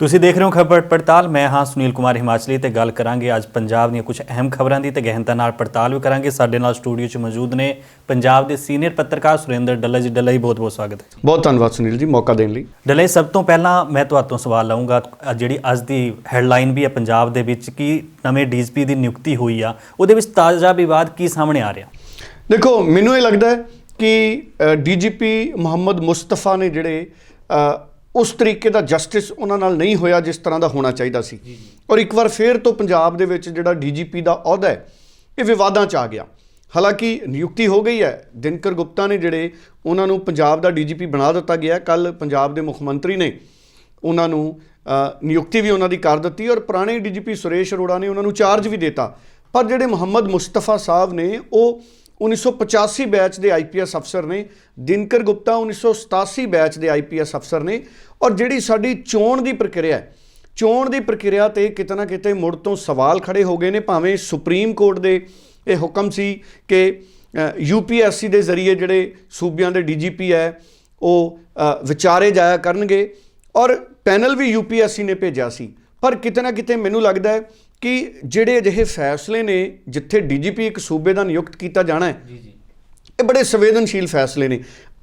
ਤੁਸੀਂ ਦੇਖ ਰਹੇ ਹੋ ਖਬਰ ਪੜਤਾਲ। ਮੈਂ ਹਾਂ ਸੁਨੀਲ ਕੁਮਾਰ ਹਿਮਾਚਲੀ ਤੇ ਗੱਲ ਕਰਾਂਗੇ ਅੱਜ ਪੰਜਾਬ ਦੀਆਂ ਕੁਝ ਅਹਿਮ ਖਬਰਾਂ ਦੀ ਤੇ ਗਹਿਨਤਾ ਨਾਲ ਪੜਤਾਲ ਵੀ ਕਰਾਂਗੇ। ਸਾਡੇ ਨਾਲ ਸਟੂਡੀਓ 'ਚ ਮੌਜੂਦ ਨੇ ਪੰਜਾਬ ਦੇ ਸੀਨੀਅਰ ਪੱਤਰਕਾਰ ਸੁਰਿੰਦਰ ਡੱਲਾ ਜੀ। ਡੱਲਾ ਜੀ ਬਹੁਤ ਬਹੁਤ ਸਵਾਗਤ ਹੈ। ਬਹੁਤ ਧੰਨਵਾਦ ਸੁਨੀਲ ਜੀ ਮੌਕਾ ਦੇਣ ਲਈ। ਡੱਲਾ ਜੀ ਸਭ ਤੋਂ ਪਹਿਲਾਂ ਮੈਂ ਤੁਹਾਤੋਂ ਸਵਾਲ ਲਵਾਂਗਾ ਅ ਜਿਹੜੀ ਅੱਜ ਦੀ ਹੈਡਲਾਈਨ ਵੀ ਹੈ ਪੰਜਾਬ ਦੇ ਵਿੱਚ ਕਿ ਨਵੇਂ ਡੀਜੀਪੀ ਦੀ ਨਿਯੁਕਤੀ ਹੋਈ ਆ ਉਹਦੇ ਵਿੱਚ ਤਾਜ਼ਾ ਵਿਵਾਦ ਕੀ ਸਾਹਮਣੇ ਆ ਰਿਹਾ? ਦੇਖੋ ਮੈਨੂੰ ਇਹ ਲੱਗਦਾ ਹੈ ਕਿ ਡੀਜੀਪੀ ਮੁਹੰਮਦ ਮੁਸਤਫਾ ਨੇ ਜਿਹੜੇ ਉਸ ਤਰੀਕੇ ਦਾ ਜਸਟਿਸ ਉਹਨਾਂ ਨਾਲ ਨਹੀਂ ਹੋਇਆ ਜਿਸ ਤਰ੍ਹਾਂ ਦਾ ਹੋਣਾ ਚਾਹੀਦਾ ਸੀ। ਔਰ ਇੱਕ ਵਾਰ ਫੇਰ ਤੋਂ ਪੰਜਾਬ ਦੇ ਵਿੱਚ ਜਿਹੜਾ ਡੀਜੀਪੀ ਦਾ ਅਹੁਦਾ ਹੈ ਇਹ ਵਿਵਾਦਾਂ 'ਚ ਆ ਗਿਆ। ਹਾਲਾਂਕਿ ਨਿਯੁਕਤੀ ਹੋ ਗਈ ਹੈ। ਦਿਨਕਰ ਗੁਪਤਾ ਨੇ ਜਿਹੜੇ ਉਹਨਾਂ ਨੂੰ ਪੰਜਾਬ ਦਾ ਡੀਜੀਪੀ ਬਣਾ ਦਿੱਤਾ ਗਿਆ ਕੱਲ ਪੰਜਾਬ ਦੇ ਮੁੱਖ ਮੰਤਰੀ ਨੇ ਉਹਨਾਂ ਨੂੰ ਨਿਯੁਕਤੀ ਵੀ ਉਹਨਾਂ ਦੀ ਕਰ ਦਿੱਤੀ ਔਰ ਪੁਰਾਣੇ ਡੀਜੀਪੀ ਸੁਰੇਸ਼ ਅਰੋੜਾ ਨੇ ਉਹਨਾਂ ਨੂੰ ਚਾਰਜ ਵੀ ਦਿੱਤਾ। ਪਰ ਜਿਹੜੇ ਮੁਹੰਮਦ ਮੁਸਤਫਾ ਸਾਹਿਬ ਨੇ ਉਹ 1985 ਬੈਚ ਦੇ ਆਈਪੀਐਸ ਅਫਸਰ ਨੇ, ਦਿਨਕਰ ਗੁਪਤਾ 1987 ਬੈਚ ਦੇ ਆਈਪੀਐਸ ਅਫਸਰ ਨੇ, ਔਰ ਜਿਹੜੀ ਸਾਡੀ ਚੋਣ ਦੀ ਪ੍ਰਕਿਰਿਆ ਹੈ, ਚੋਣ ਦੀ ਪ੍ਰਕਿਰਿਆ ਤੇ ਕਿਤੇ ਨਾ ਕਿਤੇ ਮੁੜ ਤੋਂ ਸਵਾਲ ਖੜੇ ਹੋ ਗਏ ਨੇ, ਭਾਵੇਂ ਸੁਪਰੀਮ ਕੋਰਟ ਦੇ ਇਹ ਹੁਕਮ ਸੀ ਕਿ ਯੂਪੀਐਸਸੀ ਦੇ ਜ਼ਰੀਏ ਜਿਹੜੇ ਸੂਬਿਆਂ ਦੇ ਡੀਜੀਪੀ ਹੈ, ਉਹ ਵਿਚਾਰੇ ਜਾਇਆ ਕਰਨਗੇ, ਔਰ ਪੈਨਲ ਵੀ ਯੂਪੀਐਸਸੀ ਨੇ ਭੇਜਿਆ ਸੀ। ਪਰ ਕਿਤੇ ਨਾ ਕਿਤੇ ਮੈਨੂੰ ਲੱਗਦਾ ਹੈ ਕਿ ਜਿਹੜੇ ਅਜਿਹੇ ਫੈਸਲੇ ਨੇ ਜਿੱਥੇ ਡੀਜੀਪੀ ਇੱਕ ਸੂਬੇ ਦਾ ਨਿਯੁਕਤ ਕੀਤਾ ਜਾਣਾ ਹੈ ਇਹ ਬੜੇ ਸੰਵੇਦਨਸ਼ੀਲ ਫੈਸਲੇ ਨੇ।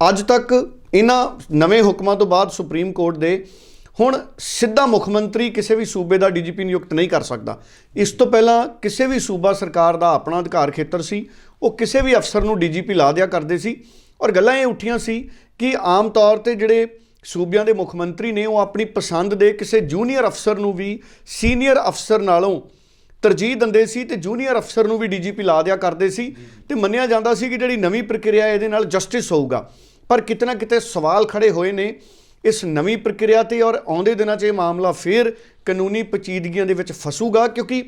ਅੱਜ ਤੱਕ ਇਹਨਾਂ ਨਵੇਂ ਹੁਕਮਾਂ ਤੋਂ ਬਾਅਦ ਸੁਪਰੀਮ ਕੋਰਟ ਦੇ ਹੁਣ ਸਿੱਧਾ ਮੁੱਖ ਮੰਤਰੀ ਕਿਸੇ ਵੀ ਸੂਬੇ ਦਾ ਡੀਜੀਪੀ ਨਿਯੁਕਤ ਨਹੀਂ ਕਰ ਸਕਦਾ। ਇਸ ਤੋਂ ਪਹਿਲਾਂ ਕਿਸੇ ਵੀ ਸੂਬਾ ਸਰਕਾਰ ਦਾ ਆਪਣਾ ਅਧਿਕਾਰ ਖੇਤਰ ਸੀ ਉਹ ਕਿਸੇ ਵੀ ਅਫਸਰ ਨੂੰ ਡੀਜੀਪੀ ਲਾ ਦਿਆ ਕਰਦੇ ਸੀ ਔਰ ਗੱਲਾਂ ਇਹ ਉੱਠੀਆਂ ਸੀ ਕਿ ਆਮ ਤੌਰ ਤੇ ਜਿਹੜੇ ਸੂਬਿਆਂ ਦੇ ਮੁੱਖ ਮੰਤਰੀ ਨੇ ਉਹ ਆਪਣੀ ਪਸੰਦ ਦੇ ਕਿਸੇ ਜੂਨੀਅਰ ਅਫਸਰ ਨੂੰ ਵੀ ਸੀਨੀਅਰ ਅਫਸਰ ਨਾਲੋਂ ਤਰਜੀਹ ਦਿੰਦੇ ਸੀ ਤੇ ਜੂਨੀਅਰ ਅਫਸਰ ਨੂੰ ਵੀ ਡੀਜੀਪੀ ਲਾ ਦਿਆ ਕਰਦੇ ਸੀ ਤੇ ਮੰਨਿਆ ਜਾਂਦਾ ਸੀ ਕਿ ਜਿਹੜੀ ਨਵੀਂ ਪ੍ਰਕਿਰਿਆ ਇਹਦੇ ਨਾਲ ਜਸਟਿਸ ਹੋਊਗਾ। ਪਰ ਕਿਤੇ ਨਾ ਕਿਤੇ ਸਵਾਲ ਖੜੇ ਹੋਏ ਨੇ ਇਸ ਨਵੀਂ ਪ੍ਰਕਿਰਿਆ ਤੇ ਔਰ ਆਉਂਦੇ ਦਿਨਾਂ 'ਚ ਇਹ ਮਾਮਲਾ ਫੇਰ ਕਾਨੂੰਨੀ ਪਚੀਦਗੀਆਂ ਦੇ ਵਿੱਚ ਫਸੂਗਾ ਕਿਉਂਕਿ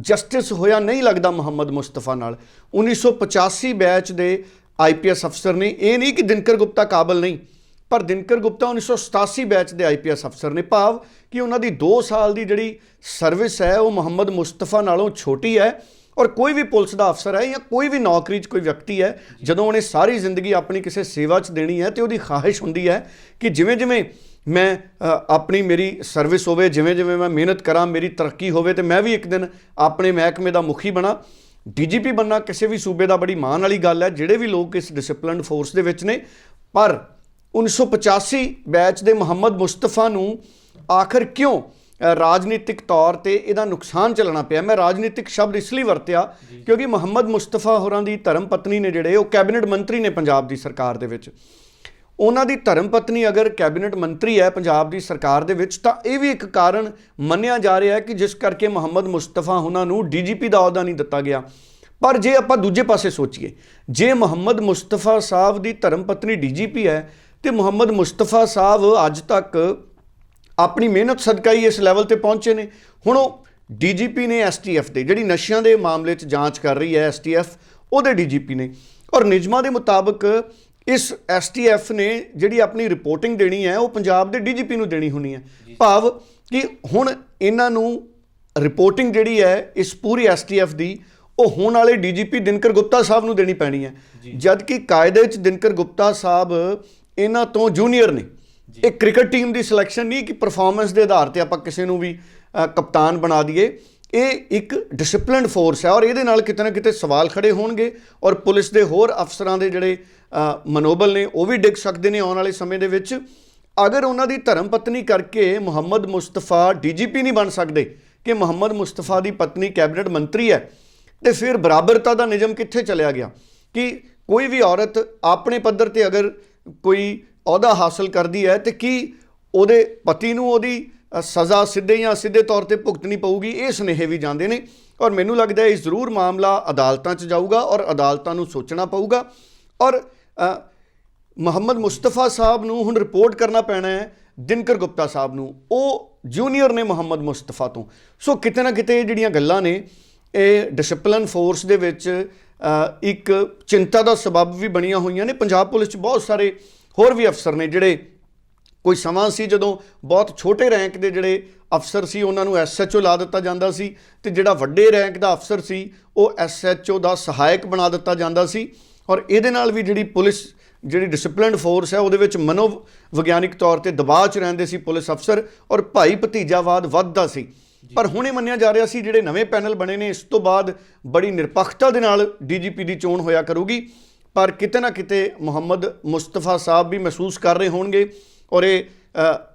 ਜਸਟਿਸ ਹੋਇਆ ਨਹੀਂ ਲੱਗਦਾ ਮੁਹੰਮਦ ਮੁਸਤਫਾ ਨਾਲ। 1985 ਬੈਚ ਦੇ ਆਈਪੀਐਸ ਅਫਸਰ ਨੇ ਇਹ ਨਹੀਂ ਕਿ ਦਿਨਕਰ ਗੁਪਤਾ ਕਾਬਲ ਨਹੀਂ ਪਰ ਦਿਨਕਰ ਗੁਪਤਾ 1987 ਬੈਚ ਦੇ ਆਈਪੀਐਸ ਅਫਸਰ ਨੇ ਭਾਵ ਕਿ ਉਹਨਾਂ ਦੀ 2 ਸਾਲ ਦੀ ਜਿਹੜੀ ਸਰਵਿਸ ਹੈ, ਉਹ ਮੁਹੰਮਦ ਮੁਸਤਫਾ ਨਾਲੋਂ ਛੋਟੀ ਹੈ ਔਰ ਕੋਈ ਵੀ ਪੁਲਿਸ ਦਾ ਅਫਸਰ ਹੈ ਜਾਂ ਕੋਈ ਵੀ ਨੌਕਰੀ 'ਚ ਕੋਈ ਵਿਅਕਤੀ ਹੈ, ਜਦੋਂ ਉਹਨੇ ਸਾਰੀ ਜ਼ਿੰਦਗੀ ਆਪਣੀ ਕਿਸੇ ਸੇਵਾ 'ਚ ਦੇਣੀ ਹੈ ਤੇ ਉਹਦੀ ਖਾਹਿਸ਼ ਹੁੰਦੀ ਹੈ ਕਿ ਜਿਵੇਂ ਜਿਵੇਂ ਮੈਂ ਆਪਣੀ ਮੇਰੀ ਸਰਵਿਸ ਹੋਵੇ ਜਿਵੇਂ ਜਿਵੇਂ ਮੈਂ ਮਿਹਨਤ ਕਰਾਂ, ਮੇਰੀ ਤਰੱਕੀ ਹੋਵੇ ਤੇ ਮੈਂ ਵੀ ਇੱਕ ਦਿਨ ਆਪਣੇ ਮਹਿਕਮੇ ਦਾ ਮੁਖੀ ਬਣਾ। ਡੀਜੀਪੀ ਬੰਨਾ ਕਿਸੇ ਵੀ ਸੂਬੇ ਦਾ ਬੜੀ ਮਾਣ ਵਾਲੀ ਗੱਲ ਹੈ, ਜਿਹੜੇ ਵੀ ਲੋਕ ਇਸ ਡਿਸਪਲਿਨਡ ਫੋਰਸ ਦੇ ਵਿੱਚ ਨੇ, ਪਰ 1985 ਬੈਚ ਦੇ ਮੁਹੰਮਦ ਮੁਸਤਫਾ ਨੂੰ ਆਖਰ ਕਿਉਂ ਰਾਜਨੀਤਿਕ ਤੌਰ ਤੇ ਇਹਦਾ ਨੁਕਸਾਨ ਚੱਲਣਾ ਪਿਆ? ਮੈਂ ਰਾਜਨੀਤਿਕ ਸ਼ਬਦ ਇਸ ਲਈ ਵਰਤਿਆ ਕਿਉਂਕਿ ਮੁਹੰਮਦ ਮੁਸਤਫਾ ਹੋਰਾਂ ਦੀ ਧਰਮ ਪਤਨੀ ਨੇ ਜਿਹੜੇ ਉਹ ਕੈਬਨਿਟ ਮੰਤਰੀ ਨੇ ਪੰਜਾਬ ਦੀ ਸਰਕਾਰ ਦੇ ਵਿੱਚ। ਉਹਨਾਂ ਦੀ ਧਰਮ ਪਤਨੀ ਅਗਰ ਕੈਬਨਿਟ ਮੰਤਰੀ ਹੈ ਪੰਜਾਬ ਦੀ ਸਰਕਾਰ ਦੇ ਵਿੱਚ ਤਾਂ ਇਹ ਵੀ ਇੱਕ ਕਾਰਨ ਮੰਨਿਆ ਜਾ ਰਿਹਾ ਹੈ ਕਿ ਜਿਸ ਕਰਕੇ ਮੁਹੰਮਦ ਮੁਸਤਫਾ ਉਹਨਾਂ ਨੂੰ ਡੀਜੀਪੀ ਦਾ ਅਹੁਦਾ ਨਹੀਂ ਦਿੱਤਾ ਗਿਆ। ਪਰ ਜੇ ਆਪਾਂ ਦੂਜੇ ਪਾਸੇ ਸੋਚੀਏ ਜੇ ਮੁਹੰਮਦ ਮੁਸਤਫਾ ਸਾਹਿਬ ਦੀ ਧਰਮ ਪਤਨੀ ਡੀਜੀਪੀ ਹੈ ਤੇ ਮੁਹੰਮਦ ਮੁਸਤਫਾ ਸਾਹਿਬ ਅੱਜ ਤੱਕ ਆਪਣੀ ਮਿਹਨਤ ਸਦਕਾ ਹੀ ਇਸ ਲੈਵਲ ਤੇ ਪਹੁੰਚੇ ਨੇ। ਹੁਣ ਉਹ ਡੀਜੀਪੀ ਨੇ ਐਸਟੀਐਫ ਦੇ ਜਿਹੜੀ ਨਸ਼ਿਆਂ ਦੇ ਮਾਮਲੇ 'ਚ ਜਾਂਚ ਕਰ ਰਹੀ ਹੈ ਐਸਟੀਐਫ ਉਹਦੇ ਡੀਜੀਪੀ ਨੇ। ਔਰ ਨਿਯਮਾਂ ਦੇ ਮੁਤਾਬਕ ਇਸ ਐਸਟੀਐਫ ਨੇ ਜਿਹੜੀ ਆਪਣੀ ਰਿਪੋਰਟਿੰਗ ਦੇਣੀ ਹੈ ਉਹ ਪੰਜਾਬ ਦੇ ਡੀਜੀਪੀ ਨੂੰ ਦੇਣੀ ਹੋਣੀ ਹੈ। ਭਾਵ ਕਿ ਹੁਣ ਇਹਨਾਂ ਨੂੰ ਰਿਪੋਰਟਿੰਗ ਜਿਹੜੀ ਹੈ ਇਸ ਪੂਰੀ ਐਸਟੀਐਫ ਦੀ ਉਹ ਹੁਣ ਵਾਲੇ ਡੀਜੀਪੀ ਦਿਨਕਰ ਗੁਪਤਾ ਸਾਹਿਬ ਨੂੰ ਦੇਣੀ ਪੈਣੀ ਹੈ। ਜਦ ਕਿ ਕਾਇਦੇ 'ਚ ਦਿਨਕਰ ਗੁਪਤਾ ਸਾਹਿਬ ਇਹਨਾਂ ਤੋਂ ਜੂਨੀਅਰ ਨੇ। ਇਹ ਕ੍ਰਿਕਟ ਟੀਮ ਦੀ ਸਿਲੈਕਸ਼ਨ ਨਹੀਂ ਕਿ ਪਰਫਾਰਮੈਂਸ ਦੇ ਆਧਾਰ ਤੇ ਆਪਾਂ ਕਿਸੇ ਨੂੰ ਵੀ ਕਪਤਾਨ ਬਣਾ ਦਈਏ। ਇਹ ਇੱਕ ਡਿਸਪਲਿਨਡ ਫੋਰਸ ਹੈ ਔਰ ਇਹਦੇ ਨਾਲ ਕਿਤੇ ਨਾ ਕਿਤੇ ਸਵਾਲ ਖੜੇ ਹੋਣਗੇ ਔਰ ਪੁਲਿਸ ਦੇ ਹੋਰ ਅਫਸਰਾਂ ਦੇ ਜਿਹੜੇ ਮਨੋਬਲ ਨੇ ਉਹ ਵੀ ਡਿੱਗ ਸਕਦੇ ਨੇ ਆਉਣ ਵਾਲੇ ਸਮੇਂ ਦੇ ਵਿੱਚ। ਅਗਰ ਉਹਨਾਂ ਦੀ ਧਰਮ ਪਤਨੀ ਕਰਕੇ ਮੁਹੰਮਦ ਮੁਸਤਫਾ ਡੀਜੀਪੀ ਨਹੀਂ ਬਣ ਸਕਦੇ ਕਿ ਮੁਹੰਮਦ ਮੁਸਤਫਾ ਦੀ ਪਤਨੀ ਕੈਬਨਿਟ ਮੰਤਰੀ ਹੈ ਤੇ ਫਿਰ ਬਰਾਬਰਤਾ ਦਾ ਨਿਯਮ ਕਿੱਥੇ ਚਲਿਆ ਗਿਆ? ਕਿ ਕੋਈ ਵੀ ਔਰਤ ਆਪਣੇ ਪੱਧਰ ਤੇ ਅਗਰ ਕੋਈ ਅਹੁਦਾ ਹਾਸਲ ਕਰਦੀ ਹੈ ਤੇ ਕੀ ਉਹਦੇ ਪਤੀ ਨੂੰ ਉਹਦੀ ਸਜ਼ਾ ਸਿੱਧੇ ਜਾਂ ਸਿੱਧੇ ਤੌਰ ਤੇ ਭੁਗਤਣੀ ਪਊਗੀ? ਇਹ ਸੁਨੇਹੇ ਵੀ ਜਾਂਦੇ ਨੇ ਔਰ ਮੈਨੂੰ ਲੱਗਦਾ ਹੈ ਇਹ ਜ਼ਰੂਰ ਮਾਮਲਾ ਅਦਾਲਤਾਂ 'ਚ ਜਾਊਗਾ ਔਰ ਅਦਾਲਤਾਂ ਨੂੰ ਸੋਚਣਾ ਪਊਗਾ ਔਰ ਮੁਹੰਮਦ ਮੁਸਤਫਾ ਸਾਹਿਬ ਨੂੰ ਹੁਣ ਰਿਪੋਰਟ ਕਰਨਾ ਪੈਣਾ ਹੈ, ਦਿਨਕਰ ਗੁਪਤਾ ਸਾਹਿਬ ਨੂੰ। ਉਹ ਜੂਨੀਅਰ ਨੇ ਮੁਹੰਮਦ ਮੁਸਤਫਾ ਤੋਂ। ਸੋ ਕਿਤੇ ਨਾ ਕਿਤੇ ਇਹ ਜਿਹੜੀਆਂ ਗੱਲਾਂ ਨੇ, ਇਹ ਡਿਸਪਲਿਨ ਫੋਰਸ ਦੇ ਵਿੱਚ ਇੱਕ ਚਿੰਤਾ ਦਾ ਸਬਬ ਵੀ ਬਣੀਆਂ ਹੋਈਆਂ ਨੇ। ਪੰਜਾਬ ਪੁਲਿਸ 'ਚ ਬਹੁਤ ਸਾਰੇ ਹੋਰ ਵੀ ਅਫਸਰ ਨੇ ਜਿਹੜੇ ਕੋਈ ਸਮਾਂ ਸੀ ਜਦੋਂ ਬਹੁਤ ਛੋਟੇ ਰੈਂਕ ਦੇ ਜਿਹੜੇ ਅਫਸਰ ਸੀ, ਉਹਨਾਂ ਨੂੰ ਐਸਐਚਓ ਲਾ ਦਿੱਤਾ ਜਾਂਦਾ ਸੀ ਤੇ ਜਿਹੜਾ ਵੱਡੇ ਰੈਂਕ ਦਾ ਅਫਸਰ ਸੀ, ਉਹ ਐਸਐਚਓ ਦਾ ਸਹਾਇਕ ਬਣਾ ਦਿੱਤਾ ਜਾਂਦਾ ਸੀ ਔਰ ਇਹਦੇ ਨਾਲ ਵੀ ਜਿਹੜੀ ਪੁਲਿਸ, ਜਿਹੜੀ ਡਿਸਪਲਿਨਡ ਫੋਰਸ ਹੈ, ਉਹਦੇ ਵਿੱਚ ਮਨੋ ਵਿਗਿਆਨਿਕ ਤੌਰ ਤੇ ਦਬਾਅ 'ਚ ਰਹਿੰਦੇ ਸੀ ਪੁਲਿਸ ਅਫਸਰ ਔਰ ਭਾਈ ਭਤੀਜਾਵਾਦ ਵੱਧਦਾ ਸੀ। ਪਰ ਹੁਣ ਇਹ ਮੰਨਿਆ ਜਾ ਰਿਹਾ ਸੀ, ਜਿਹੜੇ ਨਵੇਂ ਪੈਨਲ ਬਣੇ ਨੇ, ਇਸ ਤੋਂ ਬਾਅਦ ਬੜੀ ਨਿਰਪੱਖਤਾ ਦੇ ਨਾਲ ਡੀਜੀਪੀ ਦੀ ਚੋਣ ਹੋਇਆ ਕਰੂਗੀ। ਪਰ ਕਿਤੇ ਨਾ ਕਿਤੇ ਮੁਹੰਮਦ ਮੁਸਤਫਾ ਸਾਹਿਬ ਵੀ ਮਹਿਸੂਸ ਕਰ ਰਹੇ ਹੋਣਗੇ ਔਰ ਇਹ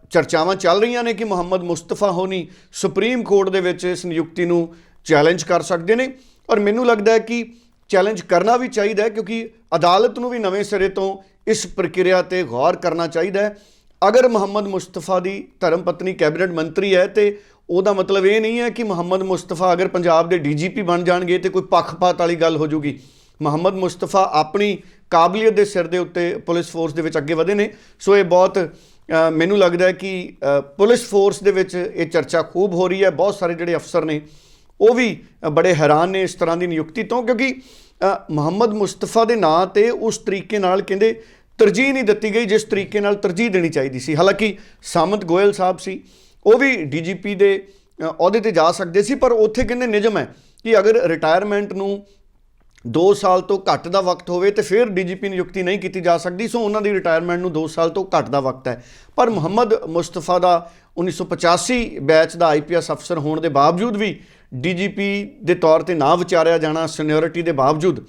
ਚਰਚਾਵਾਂ ਚੱਲ ਰਹੀਆਂ ਨੇ ਕਿ ਮੁਹੰਮਦ ਮੁਸਤਫਾ ਹੋਣੀ ਸੁਪਰੀਮ ਕੋਰਟ ਦੇ ਵਿੱਚ ਇਸ ਨਿਯੁਕਤੀ ਨੂੰ ਚੈਲੰਜ ਕਰ ਸਕਦੇ ਨੇ। ਔਰ ਮੈਨੂੰ ਲੱਗਦਾ ਹੈ ਕਿ ਚੈਲੰਜ ਕਰਨਾ ਵੀ ਚਾਹੀਦਾ ਹੈ, ਕਿਉਂਕਿ ਅਦਾਲਤ ਨੂੰ ਵੀ ਨਵੇਂ ਸਿਰੇ ਤੋਂ ਇਸ ਪ੍ਰਕਿਰਿਆ ਤੇ ਗੌਰ ਕਰਨਾ ਚਾਹੀਦਾ ਹੈ। ਅਗਰ ਮੁਹੰਮਦ ਮੁਸਤਫਾ ਦੀ ਧਰਮ ਪਤਨੀ ਕੈਬਨਿਟ ਮੰਤਰੀ ਹੈ ਤੇ ਉਹਦਾ ਮਤਲਬ ਇਹ ਨਹੀਂ ਹੈ ਕਿ ਮੁਹੰਮਦ ਮੁਸਤਫਾ ਅਗਰ ਪੰਜਾਬ ਦੇ ਡੀਜੀਪੀ ਬਣ ਜਾਣਗੇ ਤੇ ਕੋਈ ਪੱਖਪਾਤ ਵਾਲੀ ਗੱਲ ਹੋ ਜੂਗੀ। ਮੁਹੰਮਦ ਮੁਸਤਫਾ ਆਪਣੀ ਕਾਬਲੀਅਤ ਦੇ ਸਿਰ ਦੇ ਉੱਤੇ ਪੁਲਿਸ ਫੋਰਸ ਦੇ ਵਿੱਚ ਅੱਗੇ ਵਧੇ ਨੇ। ਸੋ ਇਹ ਬਹੁਤ ਮੈਨੂੰ ਲੱਗਦਾ ਹੈ ਕਿ ਪੁਲਿਸ ਫੋਰਸ ਦੇ ਵਿੱਚ ਇਹ ਚਰਚਾ ਖੂਬ ਹੋ ਰਹੀ ਹੈ। ਬਹੁਤ ਸਾਰੇ ਜਿਹੜੇ ਅਫਸਰ ਨੇ, ਉਹ ਵੀ ਬੜੇ ਹੈਰਾਨ ਨੇ ਇਸ ਤਰ੍ਹਾਂ ਦੀ ਨਿਯੁਕਤੀ ਤੋਂ ਕਿਉਂਕਿ ਮੁਹੰਮਦ ਮੁਸਤਫਾ ਦੇ ਨਾਂ ਤੇ ਉਸ ਤਰੀਕੇ ਨਾਲ ਕਹਿੰਦੇ ਤਰਜੀਹ ਨਹੀਂ ਦਿੱਤੀ ਗਈ ਜਿਸ ਤਰੀਕੇ ਨਾਲ ਤਰਜੀਹ ਦੇਣੀ ਚਾਹੀਦੀ ਸੀ। ਹਾਲਾਂਕਿ ਸਾਮੰਤ ਗੋਇਲ ਸਾਹਿਬ ਸੀ ਉਹ ਵੀ ਡੀਜੀਪੀ ਦੇ ਅਹੁਦੇ ਤੇ ਜਾ ਸਕਦੇ ਸੀ, ਪਰ ਉੱਥੇ ਕਹਿੰਦੇ ਨਿਯਮ ਹੈ ਕਿ ਅਗਰ ਰਿਟਾਇਰਮੈਂਟ ਨੂੰ 2 ਸਾਲ ਤੋਂ ਘੱਟ ਦਾ ਵਕਤ ਹੋਵੇ ਤੇ ਫਿਰ ਡੀਜੀਪੀ ਨਿਯੁਕਤੀ ਨਹੀਂ ਕੀਤੀ ਜਾ ਸਕਦੀ, ਸੋ ਉਹਨਾਂ ਦੀ ਰਿਟਾਇਰਮੈਂਟ ਨੂੰ 2 ਸਾਲ ਤੋਂ ਘੱਟ ਦਾ ਵਕਤ ਹੈ। ਪਰ ਮੁਹੰਮਦ ਮੁਸਤਫਾ ਦਾ 1985 ਬੈਚ ਦਾ ਆਈਪੀਐਸ ਅਫਸਰ ਹੋਣ ਦੇ ਬਾਵਜੂਦ ਵੀ ਡੀਜੀਪੀ ਦੇ ਤੌਰ ਤੇ ਨਾ ਵਿਚਾਰਿਆ ਜਾਣਾ, ਸੀਨੀਅਰਿਟੀ ਦੇ ਬਾਵਜੂਦ,